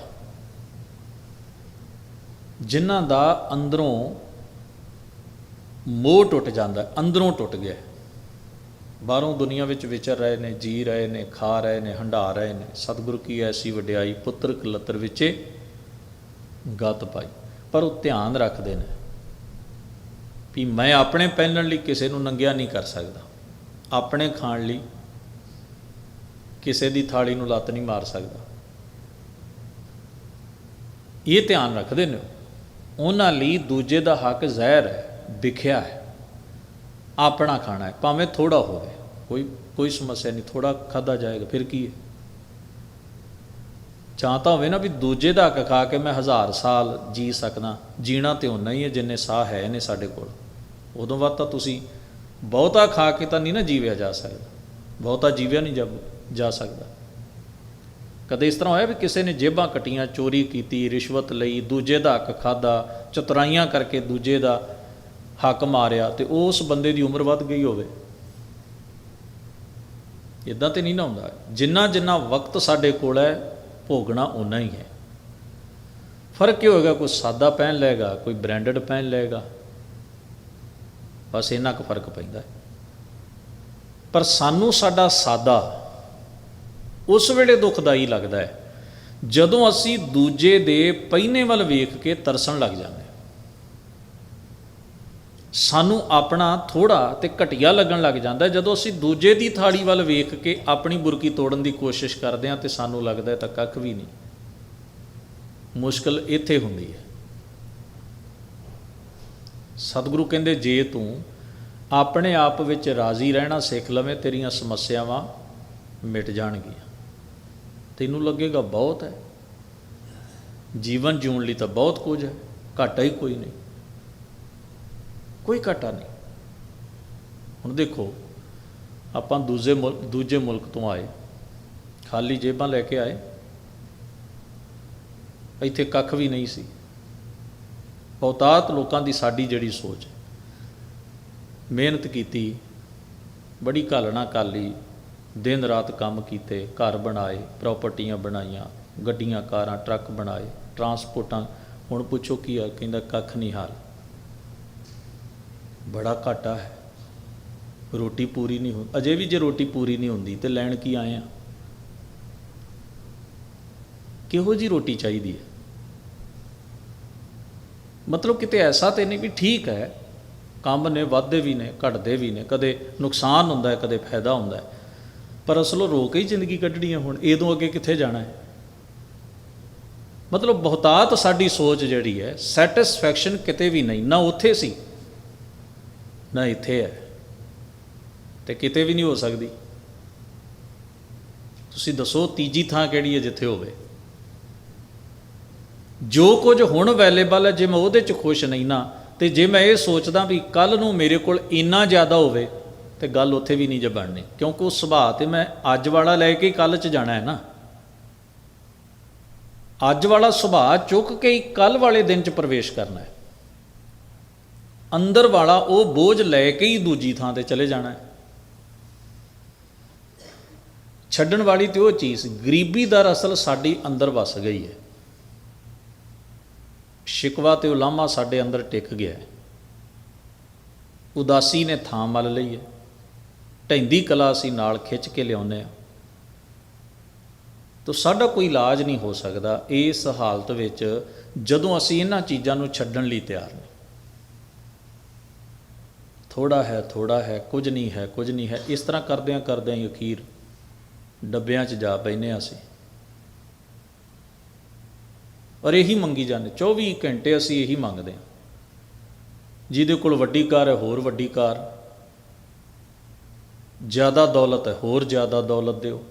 ਜਿਨ੍ਹਾਂ ਦਾ ਅੰਦਰੋਂ ਮੋਹ ਟੁੱਟ ਜਾਂਦਾ, ਅੰਦਰੋਂ ਟੁੱਟ ਗਿਆ ਬਾਹਰੋਂ ਦੁਨੀਆ ਵਿੱਚ ਵਿਚਰ ਰਹੇ ਨੇ, ਜੀ ਰਹੇ ਨੇ, ਖਾ ਰਹੇ ਨੇ, ਹੰਢਾ ਰਹੇ ਨੇ। ਸਤਿਗੁਰ ਕੀ ਐਸੀ ਵਡਿਆਈ, ਪੁੱਤਰ ਕਲਤਰ ਵਿੱਚੇ ਗਤ ਪਾਈ। ਪਰ ਉਹ ਧਿਆਨ ਰੱਖਦੇ ਨੇ ਵੀ ਮੈਂ ਆਪਣੇ ਪਹਿਨਣ ਲਈ ਕਿਸੇ ਨੂੰ ਨੰਗਿਆ ਨਹੀਂ ਕਰ ਸਕਦਾ। ਆਪਣੇ ਖਾਣ ਲਈ ਕਿਸੇ ਦੀ ਥਾਲੀ ਨੂੰ ਲੱਤ ਨਹੀਂ ਮਾਰ ਸਕਦਾ। ਇਹ ਧਿਆਨ ਰੱਖਦੇ ਨੇ। ਉਹਨਾਂ ਲਈ ਦੂਜੇ ਦਾ ਹੱਕ ਜ਼ਹਿਰ ਹੈ, ਵਿਖਿਆ ਹੈ। ਆਪਣਾ ਖਾਣਾ ਹੈ, ਭਾਵੇਂ ਥੋੜਾ ਹੋਵੇ। ਕੋਈ ਕੋਈ ਸਮੱਸਿਆ ਨਹੀਂ ਥੋੜਾ ਖਾਦਾ ਜਾਏਗਾ, ਫਿਰ ਕੀ ਹੈ? ਜਾਂ ਤਾਂ ਹੋਵੇ ਨਾ ਵੀ ਦੂਜੇ ਦਾ ਹੱਕ ਖਾ ਕੇ ਮੈਂ ਹਜ਼ਾਰ ਸਾਲ ਜੀ ਸਕਦਾ, ਜੀਣਾ ਤੇ ਉਨਾ ਹੀ ਹੈ ਜਿੰਨੇ ਸਾਹ ਹੈ ਨੇ ਸਾਡੇ ਕੋਲ। ਉਦੋਂ ਬਾਅਦ ਤਾਂ ਤੁਸੀਂ ਬਹੁਤਾ ਖਾ ਕੇ ਤਾਂ ਨਹੀਂ ਨਾ ਜੀਵਿਆ ਜਾ ਸਕਦਾ। ਬਹੁਤਾ ਜੀਵਿਆ ਨਹੀਂ ਜਾ ਸਕਦਾ। ਕਦੇ ਇਸ ਤਰ੍ਹਾਂ ਹੋਇਆ ਵੀ ਕਿਸੇ ਨੇ ਜੇਬਾਂ ਕਟੀਆਂ, ਚੋਰੀ ਕੀਤੀ, ਰਿਸ਼ਵਤ ਲਈ, ਦੂਜੇ ਦਾ ਹੱਕ ਖਾਦਾ ਚਤਰਾਈਆਂ ਕਰਕੇ ਦੂਜੇ ਦਾ ਹੱਕ ਮਾਰਿਆ ਤੇ ਉਸ ਬੰਦੇ ਦੀ ਉਮਰ ਵੱਧ ਗਈ ਹੋਵੇ? ਇਦਾਂ ਤੇ ਨਹੀਂ ਨਾ ਹੁੰਦਾ। ਜਿੰਨਾ ਜਿੰਨਾ ਵਕਤ ਸਾਡੇ ਕੋਲ ਹੈ, ਭੋਗਣਾ ਉਨਾ ਹੀ ਹੈ। ਫ਼ਰਕ ਕੀ ਹੋਏਗਾ? ਕੋਈ ਸਾਦਾ ਪਹਿਨ ਲਏਗਾ, ਕੋਈ ਬ੍ਰਾਂਡਡ ਪਹਿਨ ਲਏਗਾ। ਬਸ ਇੰਨਾ ਕੁ ਫ਼ਰਕ ਪੈਂਦਾ ਪਰ ਸਾਨੂੰ ਸਾਡਾ ਸਾਦਾ ਉਸ ਵੇਲੇ ਦੁਖਦਾਈ ਲੱਗਦਾ ਹੈ, ਜਦੋਂ ਅਸੀਂ ਦੂਜੇ ਦੇ ਪਹਿਨੇ ਵੱਲ ਵੇਖ ਕੇ ਤਰਸਣ ਲੱਗ ਜਾਂਦੇ ਹਾਂ। ਸਾਨੂੰ ਆਪਣਾ ਥੋੜਾ ਤੇ ਘਟੀਆ ਲੱਗਣ ਲੱਗ ਜਾਂਦਾ ਜਦੋਂ ਅਸੀਂ ਦੂਜੇ ਦੀ ਥਾਲੀ ਵੱਲ ਵੇਖ ਕੇ ਆਪਣੀ ਬੁਰਕੀ ਤੋੜਨ ਦੀ ਕੋਸ਼ਿਸ਼ ਕਰਦੇ ਹਾਂ ਤੇ ਸਾਨੂੰ ਲੱਗਦਾ ਤਾਂ ਕੱਖ ਵੀ ਨਹੀਂ। ਮੁਸ਼ਕਲ ਇੱਥੇ ਹੁੰਦੀ ਹੈ। ਸਤਿਗੁਰੂ ਕਹਿੰਦੇ, ਜੇ ਤੂੰ ਆਪਣੇ ਆਪ ਵਿੱਚ ਰਾਜ਼ੀ ਰਹਿਣਾ ਸਿੱਖ ਲਵੇਂ, ਤੇਰੀਆਂ ਸਮੱਸਿਆਵਾਂ ਮਿਟ ਜਾਣਗੀਆਂ। ਤੈਨੂੰ ਲੱਗੇਗਾ ਬਹੁਤ ਹੈ। ਜੀਵਨ ਜਿਉਣ ਲਈ ਤਾਂ ਬਹੁਤ ਕੁਝ ਹੈ, ਘਾਟਾ ਹੀ ਕੋਈ ਨਹੀਂ। ਕੋਈ ਘਾਟਾ ਨਹੀਂ। ਹੁਣ ਦੇਖੋ, ਆਪਾਂ ਦੂਜੇ ਮੁਲਕ ਦੂਜੇ ਮੁਲਕ ਤੋਂ ਆਏ, ਖਾਲੀ ਜੇਬਾਂ ਲੈ ਕੇ ਆਏ, ਇੱਥੇ ਕੱਖ ਵੀ ਨਹੀਂ ਸੀ। ਬਹੁਤਾਤ ਲੋਕਾਂ ਦੀ ਸਾਡੀ ਜਿਹੜੀ ਸੋਚ ਮਿਹਨਤ ਕੀਤੀ, ਬੜੀ ਘਾਲਣਾ ਕਰ ਲਈ, ਦਿਨ ਰਾਤ ਕੰਮ ਕੀਤੇ, ਘਰ ਬਣਾਏ ਪ੍ਰਾਪਰਟੀਆਂ ਬਣਾਈਆਂ, ਗੱਡੀਆਂ, ਕਾਰਾਂ, ਟਰੱਕ ਬਣਾਏ ਟਰਾਂਸਪੋਰਟਾਂ ਹੁਣ ਪੁੱਛੋ ਕੀ ਆ, ਕਹਿੰਦਾ ਕੱਖ ਨਹੀਂ ਹਾਲ। ਬੜਾ ਘਾਟਾ ਹੈ। ਰੋਟੀ ਪੂਰੀ ਨਹੀਂ ਹੁੰਦੀ, ਅਜੇ ਵੀ ਜੇ ਰੋਟੀ ਪੂਰੀ ਨਹੀਂ ਹੁੰਦੀ ਤੇ ਲੈਣ ਕੀ ਆਏ ਆ? ਕਿਹੋ ਜੀ ਰੋਟੀ ਚਾਹੀਦੀ ਹੈ? ਮਤਲਬ ਕਿਤੇ ਐਸਾ ਤੇ ਨਹੀਂ ਵੀ ਠੀਕ ਹੈ, ਕੰਮ ਨੇ ਵਾਧੇ ਵੀ ਨੇ, ਘਟਦੇ ਵੀ ਨੇ, ਕਦੇ ਨੁਕਸਾਨ ਹੁੰਦਾ ਹੈ, ਕਦੇ ਫਾਇਦਾ ਹੁੰਦਾ ਹੈ। ਪਰ ਅਸਲੋਂ ਰੋ ਕੇ ਹੀ ਜ਼ਿੰਦਗੀ ਕੱਢਣੀ ਹੈ ਹੁਣ ਇਹਦੋਂ ਅੱਗੇ ਕਿੱਥੇ ਜਾਣਾ ਹੈ? ਮਤਲਬ ਬਹੁਤਾਤ ਸਾਡੀ ਸੋਚ ਜਿਹੜੀ ਹੈ ਸੈਟੀਸਫੈਕਸ਼ਨ ਕਿਤੇ ਵੀ ਨਹੀਂ, ਨਾ ਉੱਥੇ ਸੀ, ਨਾ ਇੱਥੇ ਹੈ। ਤੇ ਕਿਤੇ ਵੀ ਨਹੀਂ ਹੋ ਸਕਦੀ। ਤੁਸੀਂ ਦੱਸੋ ਤੀਜੀ ਥਾਂ ਕਿਹੜੀ ਹੈ ਜਿੱਥੇ ਹੋਵੇ? ਜੋ ਕੁਝ ਹੁਣ ਅਵੇਲੇਬਲ ਹੈ, ਜੇ ਮੈਂ ਉਹਦੇ 'ਚ ਖੁਸ਼ ਨਹੀਂ ਨਾ, ਤੇ ਜੇ ਮੈਂ ਇਹ ਸੋਚਦਾ ਵੀ ਕੱਲ ਨੂੰ ਮੇਰੇ ਕੋਲ ਇੰਨਾ ਜ਼ਿਆਦਾ ਹੋਵੇ, ਤੇ ਗੱਲ ਉੱਥੇ ਵੀ ਨਹੀਂ ਜੇ ਬਣਨੀ। ਕਿਉਂਕਿ ਉਹ ਸੁਭਾਅ ਤੇ ਮੈਂ ਅੱਜ ਵਾਲਾ ਲੈ ਕੇ ਕੱਲ ਚ ਜਾਣਾ ਹੈ ਨਾ। ਅੱਜ ਵਾਲਾ ਸੁਭਾਅ ਚੁੱਕ ਕੇ ਹੀ ਕੱਲ ਵਾਲੇ ਦਿਨ ਚ ਪ੍ਰਵੇਸ਼ ਕਰਨਾ ਹੈ। ਅੰਦਰ ਵਾਲਾ ਉਹ ਬੋਝ ਲੈ ਕੇ ਹੀ ਦੂਜੀ ਥਾਂ ਤੇ ਚਲੇ ਜਾਣਾ ਹੈ। ਛੱਡਣ ਵਾਲੀ ਤੇ ਉਹ ਚੀਜ਼, ਗਰੀਬੀ ਦਾ ਅਸਲ ਸਾਡੀ ਅੰਦਰ ਵਸ ਗਈ ਹੈ। ਸ਼ਿਕਵਾ ਤੇ ਉਲਾਮਾ ਸਾਡੇ ਅੰਦਰ ਟਿਕ ਗਿਆ ਹੈ। ਉਦਾਸੀ ਨੇ ਥਾਂ ਮੱਲ ਲਈ ਹੈ। ਢੈਂਦੀ ਕਲਾ ਅਸੀਂ ਨਾਲ ਖਿੱਚ ਕੇ ਲਿਆਉਂਦੇ ਆ ਤੋ ਸਾਡਾ ਕੋਈ ਇਲਾਜ ਨਹੀਂ ਹੋ ਸਕਦਾ ਇਸ ਹਾਲਤ ਵਿੱਚ ਜਦੋਂ ਅਸੀਂ ਇਹਨਾਂ ਚੀਜ਼ਾਂ ਨੂੰ ਛੱਡਣ ਲਈ ਤਿਆਰ ਨਹੀਂ ਥੋੜਾ ਹੈ ਥੋੜਾ ਹੈ, ਕੁਝ ਨਹੀਂ ਹੈ, ਕੁਝ ਨਹੀਂ ਹੈ। ਇਸ ਤਰ੍ਹਾਂ ਕਰਦਿਆਂ ਕਰਦਿਆਂ ਹੀ ਅਖੀਰ ਡੱਬਿਆਂ 'ਚ ਜਾ ਪੈਨੇ ਅਸੀਂ। ਔਰ ਇਹੀ ਮੰਗੀ ਜਾਂਦੇ। 24 ਘੰਟੇ ਅਸੀਂ ਇਹੀ ਮੰਗਦੇ ਹਾਂ। ਜਿਹਦੇ ਕੋਲ ਵੱਡੀ ਕਾਰ ਹੈ, ਹੋਰ ਵੱਡੀ ਕਾਰ। ਜ਼ਿਆਦਾ ਦੌਲਤ ਹੈ, ਹੋਰ ਜ਼ਿਆਦਾ ਦੌਲਤ ਦਿਓ।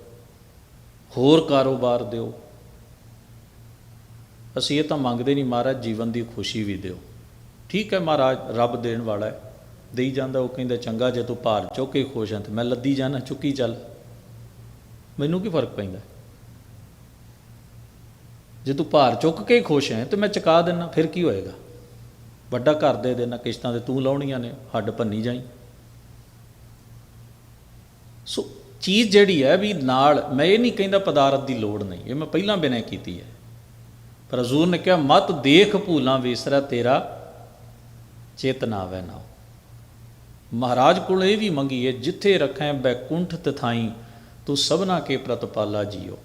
ਹੋਰ ਕਾਰੋਬਾਰ ਦਿਓ। ਅਸੀਂ ਇਹ ਤਾਂ ਮੰਗਦੇ ਨਹੀਂ, ਮਹਾਰਾਜ ਜੀਵਨ ਦੀ ਖੁਸ਼ੀ ਵੀ ਦਿਓ। ਠੀਕ ਹੈ, ਮਹਾਰਾਜ, ਰੱਬ ਦੇਣ ਵਾਲਾ ਹੈ। ਦੇਈ ਜਾਂਦਾ, ਉਹ ਕਹਿੰਦਾ, ਚੰਗਾ, ਜੇ ਤੂੰ ਭਾਰ ਚੁੱਕ ਕੇ ਖੁਸ਼ ਹੈ ਤੇ ਮੈਂ ਲੱਦੀ ਜਾਣਾ ਚੁੱਕੀ ਚੱਲ। ਮੈਨੂੰ ਕੀ ਫ਼ਰਕ ਪੈਂਦਾ? ਜੇ ਤੂੰ ਭਾਰ ਚੁੱਕ ਕੇ ਖੁਸ਼ ਹੈ, ਤੇ ਮੈਂ ਚੁਕਾ ਦੇਣਾ ਫਿਰ ਕੀ ਹੋਏਗਾ? ਵੱਡਾ ਘਰ ਦੇ ਦੇਣਾ ਕਿਸ਼ਤਾਂ ਤੇ ਤੂੰ ਲਾਉਣੀਆਂ ਨੇ, ਹੱਡ ਭੰਨੀ ਜਾਈ। ਸੋ ਚੀਜ਼ ਜਿਹੜੀ ਹੈ ਵੀ ਨਾਲ ਮੈਂ ਇਹ ਨਹੀਂ ਕਹਿੰਦਾ ਪਦਾਰਥ ਦੀ ਲੋੜ ਨਹੀਂ, ਇਹ ਮੈਂ ਪਹਿਲਾਂ ਬਿਨਾਂ ਕੀਤੀ ਹੈ। ਪਰ ਹਜ਼ੂਰ ਨੇ ਕਿਹਾ, ਮਤ ਦੇਖ ਭੂਲਾਂ ਵੇਸਰਾ, ਤੇਰਾ ਚੇਤਨਾ ਵੈ ਨਾ ਮਹਾਰਾਜ ਕੋਲ ਇਹ ਵੀ ਮੰਗੀ ਹੈ, ਜਿੱਥੇ ਰੱਖੈ ਬੈਕੁੰਠ ਤਥਾਈ, ਤੂੰ ਸਭਨਾ ਕੇ ਪ੍ਰਤਪਾਲਾ ਜੀਓ।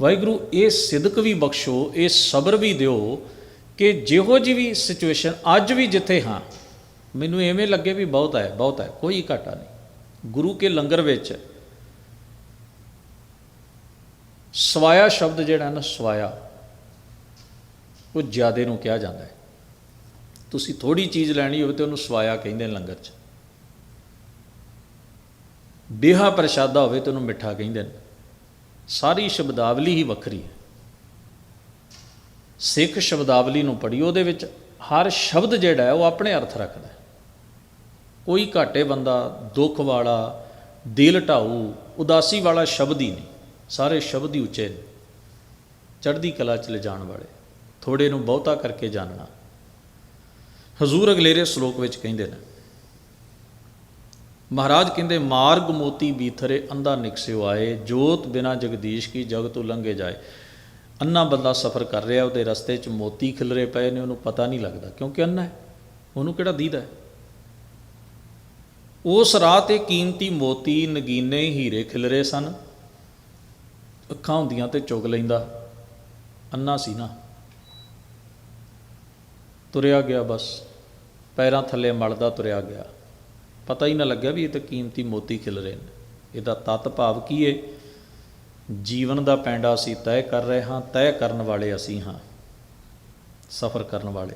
ਵਾਹਿਗੁਰੂ, ਇਹ ਸਿਦਕ ਵੀ ਬਖਸ਼ੋ, ਇਹ ਸਬਰ ਵੀ ਦਿਓ ਕਿ ਜਿਹੋ ਜੀ ਵੀ ਸਿਚੁਏਸ਼ਨ ਅੱਜ ਵੀ ਜਿੱਥੇ ਹਾਂ, ਮੈਨੂੰ ਐਵੇਂ ਲੱਗੇ ਵੀ ਬਹੁਤ ਹੈ ਬਹੁਤ ਹੈ, ਕੋਈ ਘਾਟਾ ਨਹੀਂ। ਗੁਰੂ ਕੇ ਲੰਗਰ ਵਿੱਚ ਸਵਾਇਆ ਸ਼ਬਦ ਜਿਹੜਾ ਨਾ, ਸਵਾਇਆ, ਉਹ ਜਿਆਦੇ ਨੂੰ ਕਿਹਾ ਜਾਂਦਾ ਹੈ। ਤੁਸੀਂ ਥੋੜੀ ਚੀਜ਼ ਲੈਣੀ ਹੋਵੇ ਤੇ ਉਹਨੂੰ ਸਵਾਇਆ ਕਹਿੰਦੇ ਨੇ ਲੰਗਰ 'ਚ। ਬੇਹਾ ਪ੍ਰਸ਼ਾਦਾ ਹੋਵੇ ਤੇ ਉਹਨੂੰ ਮਿੱਠਾ ਕਹਿੰਦੇ ਨੇ। ਸਾਰੀ ਸ਼ਬਦਾਵਲੀ ਹੀ ਵੱਖਰੀ ਹੈ। ਸਿੱਖ ਸ਼ਬਦਾਵਲੀ ਨੂੰ ਪੜ੍ਹੀ ਉਹਦੇ ਵਿੱਚ ਹਰ ਸ਼ਬਦ ਜਿਹੜਾ ਹੈ, ਉਹ ਆਪਣੇ ਅਰਥ ਰੱਖਦਾ ਕੋਈ ਘਾਟੇ ਬੰਦਾ, ਦੁੱਖ ਵਾਲਾ, ਦਿਲ ਢਾਊ, ਉਦਾਸੀ ਵਾਲਾ ਸ਼ਬਦ ਹੀ ਨਹੀਂ। ਸਾਰੇ ਸ਼ਬਦ ਹੀ ਉੱਚੇ ਨੇ। ਚੜ੍ਹਦੀ ਕਲਾ ਚ ਲਿਜਾਣ ਵਾਲੇ ਥੋੜੇ ਨੂੰ ਬਹੁਤਾ ਕਰਕੇ ਜਾਣਨਾ। ਹਜ਼ੂਰ ਅਗਲੇਰੇ ਸ਼ਲੋਕ ਵਿੱਚ ਕਹਿੰਦੇ ਨੇ ਮਹਾਰਾਜ ਕਹਿੰਦੇ, ਮਾਰਗ ਮੋਤੀ ਬੀਥਰੇ, ਅੰਧਾ ਨਿਕਸਿਓ ਆਏ, ਜੋਤ ਬਿਨਾ ਜਗਦੀਸ਼ ਕੀ ਜਗ ਤੋਂ ਲੰਘੇ ਜਾਏ। ਅੰਨਾ ਬੰਦਾ ਸਫ਼ਰ ਕਰ ਰਿਹਾ, ਉਹਦੇ ਰਸਤੇ 'ਚ ਮੋਤੀ ਖਿਲਰੇ ਪਏ ਨੇ, ਉਹਨੂੰ ਪਤਾ ਨਹੀਂ ਲੱਗਦਾ। ਕਿਉਂਕਿ ਅੰਨਾ ਹੈ, ਉਹਨੂੰ ਕਿਹੜਾ ਦੀਦਾ ਹੈ? ਉਸ ਰਾਹ ਤੇ ਕੀਮਤੀ ਮੋਤੀ ਨਗੀਨੇ ਹੀਰੇ ਖਿਲਰੇ ਸਨ। ਅੱਖਾਂ ਹੁੰਦੀਆਂ ਤੇ ਚੁਗ ਲੈਂਦਾ। ਅੰਨਾ ਸੀ ਨਾ। ਤੁਰਿਆ ਗਿਆ ਬਸ, ਪੈਰਾਂ ਥੱਲੇ ਮਲਦਾ ਤੁਰਿਆ ਗਿਆ। ਪਤਾ ਹੀ ਨਾ ਲੱਗਿਆ ਵੀ ਇਹ ਤਾਂ ਕੀਮਤੀ ਮੋਤੀ ਖਿਲ ਰਹੇ ਨੇ। ਇਹਦਾ ਤਤ ਭਾਵ ਕੀ ਏ? ਜੀਵਨ ਦਾ ਪੈਂਡਾ ਅਸੀਂ ਤੈਅ ਕਰ ਰਹੇ ਹਾਂ, ਤੈਅ ਕਰਨ ਵਾਲੇ ਅਸੀਂ ਹਾਂ, ਸਫ਼ਰ ਕਰਨ ਵਾਲੇ।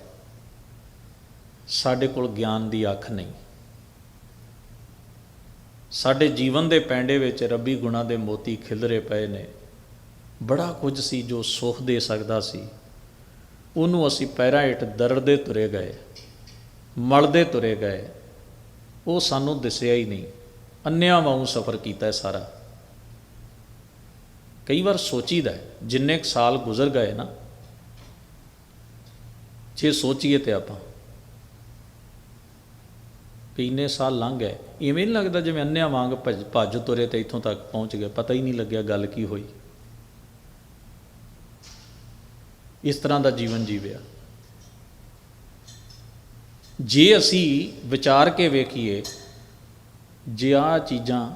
ਸਾਡੇ ਕੋਲ ਗਿਆਨ ਦੀ ਅੱਖ ਨਹੀਂ। ਸਾਡੇ ਜੀਵਨ ਦੇ ਪੈਂਡੇ ਵਿੱਚ ਰੱਬੀ ਗੁਣਾ ਦੇ ਮੋਤੀ ਖਿਲਰੇ ਪਏ ਨੇ। ਬੜਾ ਕੁਝ ਸੀ ਜੋ ਸੁਖ ਦੇ ਸਕਦਾ ਸੀ। ਉਹਨੂੰ ਅਸੀਂ ਪੈਰਾਂ ਹੇਠ ਦਰੜਦੇ ਤੁਰੇ ਗਏ, ਮਲਦੇ ਤੁਰੇ ਗਏ। ਉਹ ਸਾਨੂੰ ਦਿਸਿਆ ਹੀ ਨਹੀਂ। ਅੰਨਿਆਂ ਵਾਂਗੂ ਸਫ਼ਰ ਕੀਤਾ ਹੈ ਸਾਰਾ। ਕਈ ਵਾਰ ਸੋਚੀਦਾ ਜਿੰਨੇ ਕੁ ਸਾਲ ਗੁਜ਼ਰ ਗਏ ਨਾ, ਜੇ ਸੋਚੀਏ ਤੇ ਆਪਾਂ ਕਿ ਇੰਨੇ ਸਾਲ ਲੰਘ ਗਏ। ਇਵੇਂ ਨਹੀਂ ਲੱਗਦਾ ਜਿਵੇਂ ਅੰਨਿਆਂ ਵਾਂਗ ਭੱਜ ਭੱਜ ਤੁਰੇ ਤੇ ਇੱਥੋਂ ਤੱਕ ਪਹੁੰਚ ਗਏ। ਪਤਾ ਹੀ ਨਹੀਂ ਲੱਗਿਆ ਗੱਲ ਕੀ ਹੋਈ। ਇਸ ਤਰ੍ਹਾਂ ਦਾ ਜੀਵਨ ਜੀਵਿਆ। ਜੇ ਅਸੀਂ ਵਿਚਾਰ ਕੇ ਵੇਖੀਏ, ਜੇ ਆ ਚੀਜ਼ਾਂ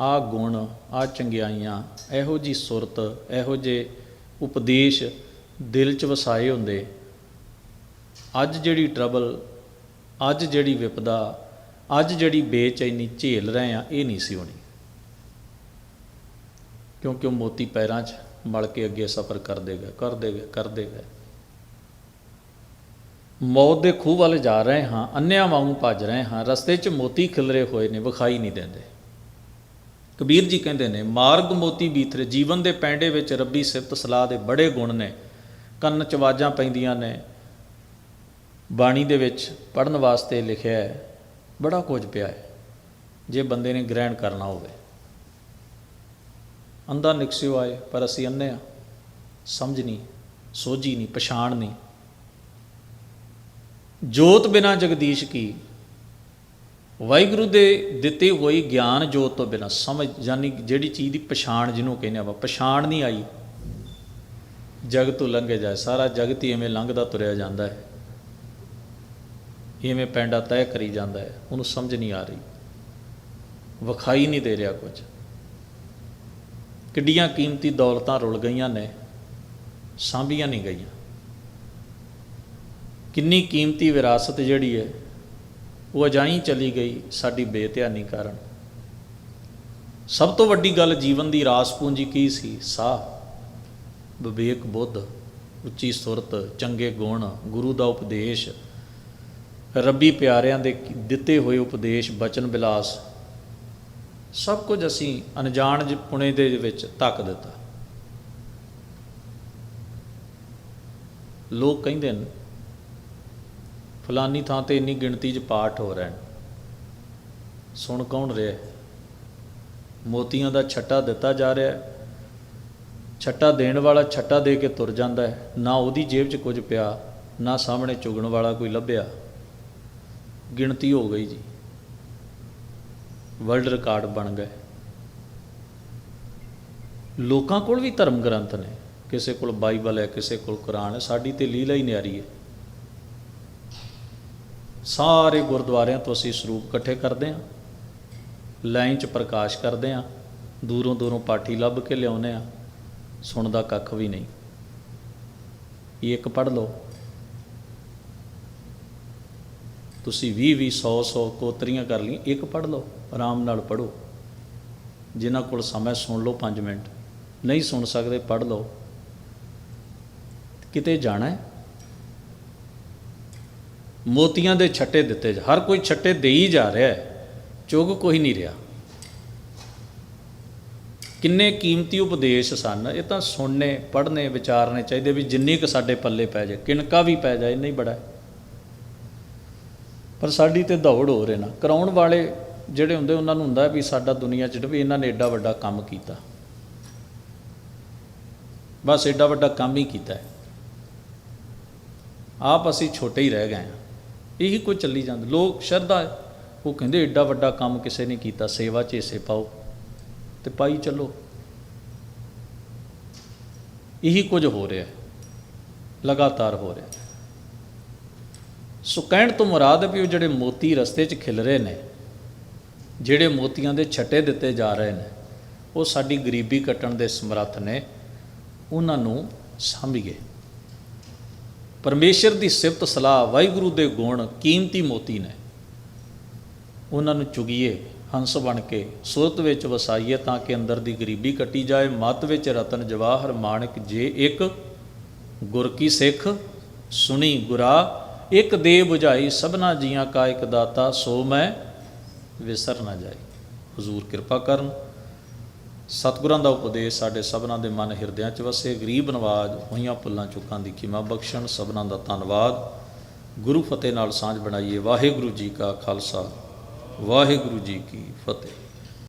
ਆ ਗੁਣ ਆ ਚੰਗਿਆਈਆਂ, ਇਹੋ ਜੀ ਸੁਰਤ, ਇਹੋ ਜੇ ਉਪਦੇਸ਼ ਦਿਲ 'ਚ ਵਸਾਏ ਹੁੰਦੇ, ਅੱਜ ਜਿਹੜੀ ਟਰਬਲ ਅੱਜ ਜਿਹੜੀ ਵਿਪਦਾ, ਅੱਜ ਜਿਹੜੀ ਬੇਚੈਨੀ ਝੇਲ ਰਹੇ ਆ ਇਹ ਨਹੀਂ ਸੀ ਹੋਣੀ। ਕਿਉਂਕਿ ਉਹ ਮੋਤੀ ਪੈਰਾਂ 'ਚ ਮਲ ਕੇ ਅੱਗੇ ਸਫ਼ਰ ਕਰਦੇ ਗਏ ਕਰਦੇ ਗਏ ਕਰਦੇ ਗਏ ਮੌਤ ਦੇ ਖੂਹ ਵੱਲ ਜਾ ਰਹੇ ਹਾਂ, ਅੰਨਿਆਂ ਵਾਂਗੂ ਭੱਜ ਰਹੇ ਹਾਂ, ਰਸਤੇ 'ਚ ਮੋਤੀ ਖਿਲਰੇ ਹੋਏ ਨੇ, ਵਿਖਾਈ ਨਹੀਂ ਦਿੰਦੇ। ਕਬੀਰ ਜੀ ਕਹਿੰਦੇ ਨੇ, ਮਾਰਗ ਮੋਤੀ ਬੀਤਰੇ ਜੀਵਨ ਦੇ ਪੈਂਡੇ ਵਿੱਚ ਰੱਬੀ ਸਿਫਤ ਸਲਾਹ ਦੇ ਬੜੇ ਗੁਣ ਨੇ, ਕੰਨ ਚ ਆਵਾਜ਼ਾਂ ਪੈਂਦੀਆਂ ਨੇ, ਬਾਣੀ ਦੇ ਵਿੱਚ ਪੜਨ ਵਾਸਤੇ ਲਿਖਿਆ ਹੈ, ਬੜਾ ਕੁਝ ਪਿਆ ਹੈ, ਜੇ ਬੰਦੇ ਨੇ ਗ੍ਰਹਿਣ ਕਰਨਾ ਹੋਵੇ। ਅੰਧਾ ਨਿਕਸਿਓ ਆਏ, ਪਰ ਅਸੀਂ ਅੰਨੇ ਆ ਸਮਝ ਨਹੀਂ, ਸੋਝੀ ਨਹੀਂ, ਪਛਾਣ ਨਹੀਂ। ਜੋਤ ਬਿਨਾ ਜਗਦੀਸ਼ ਕੀ? ਵਾਹਿਗੁਰੂ ਦੇ ਦਿੱਤੇ ਹੋਈ ਗਿਆਨ ਜੋਤ ਤੋਂ ਬਿਨਾ, ਸਮਝ, ਯਾਨੀ ਜਿਹੜੀ ਚੀਜ਼ ਦੀ ਪਛਾਣ ਜਿਹਨੂੰ ਕਹਿੰਦੇ ਆਪਾਂ, ਪਛਾਣ ਨਹੀਂ ਆਈ। ਜਗ ਤੋਂ ਲੰਘੇ ਜਾਏ, ਸਾਰਾ ਜਗਤ ਹੀ ਐਵੇਂ ਲੰਘਦਾ ਤੁਰਿਆ ਜਾਂਦਾ ਹੈ। ਇਵੇਂ ਪੈਂਡਾ ਤੈਅ ਕਰੀ ਜਾਂਦਾ ਹੈ, ਉਹਨੂੰ ਸਮਝ ਨਹੀਂ ਆ ਰਹੀ। ਵਿਖਾਈ ਨਹੀਂ ਦੇ ਰਿਹਾ ਕੁਝ। ਕਿੱਡੀਆਂ ਕੀਮਤੀ ਦੌਲਤਾਂ ਰੁਲ ਗਈਆਂ ਨੇ, ਸਾਂਭੀਆਂ ਨਹੀਂ ਗਈਆਂ। ਕਿੰਨੀ ਕੀਮਤੀ ਵਿਰਾਸਤ ਜਿਹੜੀ ਹੈ, ਉਹ ਅਜਾਈ ਚਲੀ ਗਈ ਸਾਡੀ ਬੇਧਿਆਨੀ ਕਾਰਨ। ਸਭ ਤੋਂ ਵੱਡੀ ਗੱਲ ਜੀਵਨ ਦੀ ਰਾਸ ਪੂੰਜੀ ਕੀ ਸੀ? ਸਾਹ। ਵਿਵੇਕ ਬੁੱਧ, ਉੱਚੀ ਸੁਰਤ, ਚੰਗੇ ਗੁਣ, ਗੁਰੂ ਦਾ ਉਪਦੇਸ਼, ਰੱਬੀ ਪਿਆਰਿਆਂ ਦੇ ਦਿੱਤੇ ਹੋਏ ਉਪਦੇਸ਼, ਬਚਨ ਬਿਲਾਸ, ਸਭ ਕੁਝ ਅਸੀਂ ਅਣਜਾਣ ਜ- ਪੁਣੇ ਦੇ ਵਿੱਚ ਧੱਕ ਦਿੱਤਾ। ਲੋਕ ਕਹਿੰਦੇ ਨੇ ਫਲਾਨੀ ਥਾਂ ਤੇ ਇੰਨੀ ਗਿਣਤੀ 'ਚ ਪਾਠ ਹੋ ਰਹੇ ਨੇ ਸੁਣ ਕੌਣ ਰਿਹਾ ਮੋਤੀਆਂ ਦਾ ਛੱਟਾ ਦਿੱਤਾ ਜਾ ਰਿਹਾ ਹੈ। ਛੱਟਾ ਦੇਣ ਵਾਲਾ ਛੱਟਾ ਦੇ ਕੇ ਤੁਰ ਜਾਂਦਾ ਹੈ। ਨਾ ਉਹਦੀ ਜੇਬ 'ਚ ਕੁਝ ਪਿਆ, ਨਾ ਸਾਹਮਣੇ ਚੁਗਣ ਵਾਲਾ ਕੋਈ ਲੱਭਿਆ। ਗਿਣਤੀ ਹੋ ਗਈ ਜੀ। ਵਰਲਡ ਰਿਕਾਰਡ ਬਣ ਗਏ। ਲੋਕਾਂ ਕੋਲ ਵੀ ਧਰਮ ਗ੍ਰੰਥ ਨੇ। ਕਿਸੇ ਕੋਲ ਬਾਈਬਲ ਹੈ, ਕਿਸੇ ਕੋਲ ਕੁਰਾਨ ਹੈ। ਸਾਡੀ ਤੇ ਲੀਲਾ ਹੀ ਨਿਆਰੀ ਹੈ। ਸਾਰੇ ਗੁਰਦੁਆਰਿਆਂ ਤੋਂ ਅਸੀਂ ਸਰੂਪ ਇਕੱਠੇ ਕਰਦੇ ਹਾਂ। ਲਾਈਨ 'ਚ ਪ੍ਰਕਾਸ਼ ਕਰਦੇ ਹਾਂ। ਦੂਰੋਂ ਦੂਰੋਂ ਪਾਠੀ ਲੱਭ ਕੇ ਲਿਆਉਂਦੇ ਹਾਂ। ਸੁਣਦਾ ਕੱਖ ਵੀ ਨਹੀਂ। ਇਹ ਇੱਕ ਪੜ੍ਹ ਲਓ। ਤੁਸੀਂ 20 20 100 100 ਕੋਤਰੀਆਂ ਕਰ ਲਈ ਇੱਕ ਪੜ੍ਹ ਲਓ। ਆਰਾਮ ਨਾਲ ਪੜੋ ਜਿਨ੍ਹਾਂ ਕੋਲ ਸਮਾਂ ਸੁਣ ਲਓ 5 ਮਿੰਟ। ਨਹੀਂ ਸੁਣ ਸਕਦੇ, ਪੜ੍ਹ ਲਓ। ਕਿਤੇ ਜਾਣਾ ਹੈ? ਮੋਤੀਆਂ ਦੇ ਛੱਟੇ ਦਿੱਤੇ ਜਾ- ਹਰ ਕੋਈ ਛੱਟੇ ਦੇਈ ਜਾ ਰਿਹਾ ਹੈ। ਚੁਗ ਕੋਈ ਨਹੀਂ ਰਿਹਾ। ਕਿੰਨੇ ਕੀਮਤੀ ਉਪਦੇਸ਼ ਸਨ। ਇਹ ਤਾਂ ਸੁਣਨੇ, ਪੜ੍ਹਨੇ, ਵਿਚਾਰਨੇ ਚਾਹੀਦੇ ਵੀ ਜਿੰਨੀ ਕੁ ਸਾਡੇ ਪੱਲੇ ਪੈ ਜਾਏ। ਕਿਣਕਾ ਵੀ ਪੈ ਜਾਏ ਨਹੀਂ ਬੜਾ ਪਰ ਸਾਡੀ ਤੇ ਦੌੜ ਹੋ ਰਹੇ ਨਾ। ਕਰਾਉਣ ਵਾਲੇ ਜਿਹੜੇ ਹੁੰਦੇ, ਉਹਨਾਂ ਨੂੰ ਹੁੰਦਾ ਵੀ ਸਾਡਾ ਦੁਨੀਆ 'ਚ ਵੀ ਇਹਨਾਂ ਨੇ ਐਡਾ ਵੱਡਾ ਕੰਮ ਕੀਤਾ। ਬਸ ਐਡਾ ਵੱਡਾ ਕੰਮ ਹੀ ਕੀਤਾ ਆਪ ਅਸੀਂ ਛੋਟੇ ਹੀ ਰਹਿ ਗਏ ਹਾਂ। ਇਹੀ ਕੋਈ ਚੱਲੀ ਜਾਂਦਾ। ਲੋਕ ਸ਼ਰਧਾ ਹੈ। ਉਹ ਕਹਿੰਦੇ ਐਡਾ ਵੱਡਾ ਕੰਮ ਕਿਸੇ ਨੇ ਕੀਤਾ, ਸੇਵਾ 'ਚ ਹਿੱਸੇ ਪਾਓ ਤੇ ਪਾਈ ਚੱਲੋ। ਇਹੀ ਕੁਝ ਹੋ ਰਿਹਾ ਹੈ। ਲਗਾਤਾਰ ਹੋ ਰਿਹਾ ਹੈ। ਸੋ ਕਹਿਣ ਤੋਂ ਮੁਰਾਦ ਹੈ ਵੀ ਉਹ ਜਿਹੜੇ ਮੋਤੀ ਰਸਤੇ 'ਚ ਖਿਲ ਰਹੇ ਨੇ, ਜਿਹੜੇ ਮੋਤੀਆਂ ਦੇ ਛੱਟੇ ਦਿੱਤੇ ਜਾ ਰਹੇ ਨੇ, ਉਹ ਸਾਡੀ ਗਰੀਬੀ ਕੱਟਣ ਦੇ ਸਮਰੱਥ ਨੇ, ਉਹਨਾਂ ਨੂੰ ਸਾਂਭੀਏ। ਪਰਮੇਸ਼ਰ ਦੀ ਸਿਫਤ ਸਲਾਹ ਵਾਹਿਗੁਰੂ ਦੇ ਗੁਣ ਕੀਮਤੀ ਮੋਤੀ ਨੇ। ਉਹਨਾਂ ਨੂੰ ਚੁਗੀਏ, ਹੰਸ ਬਣ ਕੇ, ਸੁਰਤ ਵਿੱਚ ਵਸਾਈਏ ਤਾਂ ਕਿ ਅੰਦਰ ਦੀ ਗਰੀਬੀ ਕੱਟੀ ਜਾਏ, ਮਤ ਵਿੱਚ ਰਤਨ ਜਵਾਹਰ ਮਾਣਕ ਜੇ ਇੱਕ, ਗੁਰ ਕੀ ਸਿੱਖ, ਸੁਣੀ ਗੁਰਾ, ਇੱਕ ਦੇ 부ਝਾਈ ਸਭਨਾ ਜੀਆਂ ਕਾ ਇੱਕ ਦਾਤਾ, ਸੋ ਮੈਂ ਵਿਸਰ ਨਾ ਜਾਏ। ਹਜ਼ੂਰ ਕਿਰਪਾ ਕਰਨ। ਸਤਿਗੁਰਾਂ ਦਾ ਉਪਦੇਸ਼ ਸਾਡੇ ਸਭਨਾਂ ਦੇ ਮਨ ਹਿਰਦਿਆਂ 'ਚ ਵਸੇ। ਗਰੀਬ ਨਵਾਜ ਹੋਈਆਂ ਭੁੱਲਾਂ ਚੁੱਕਾਂ ਦੀ ਖਿਮਾ ਬਖਸ਼ਣ। ਸਭਨਾਂ ਦਾ ਧੰਨਵਾਦ। ਗੁਰੂ ਫਤਿਹ ਨਾਲ ਸਾਂਝ ਬਣਾਈਏ। ਵਾਹਿਗੁਰੂ ਜੀ ਕਾ ਖਾਲਸਾ। ਵਾਹਿਗੁਰੂ ਜੀ ਕੀ ਫਤਿਹ।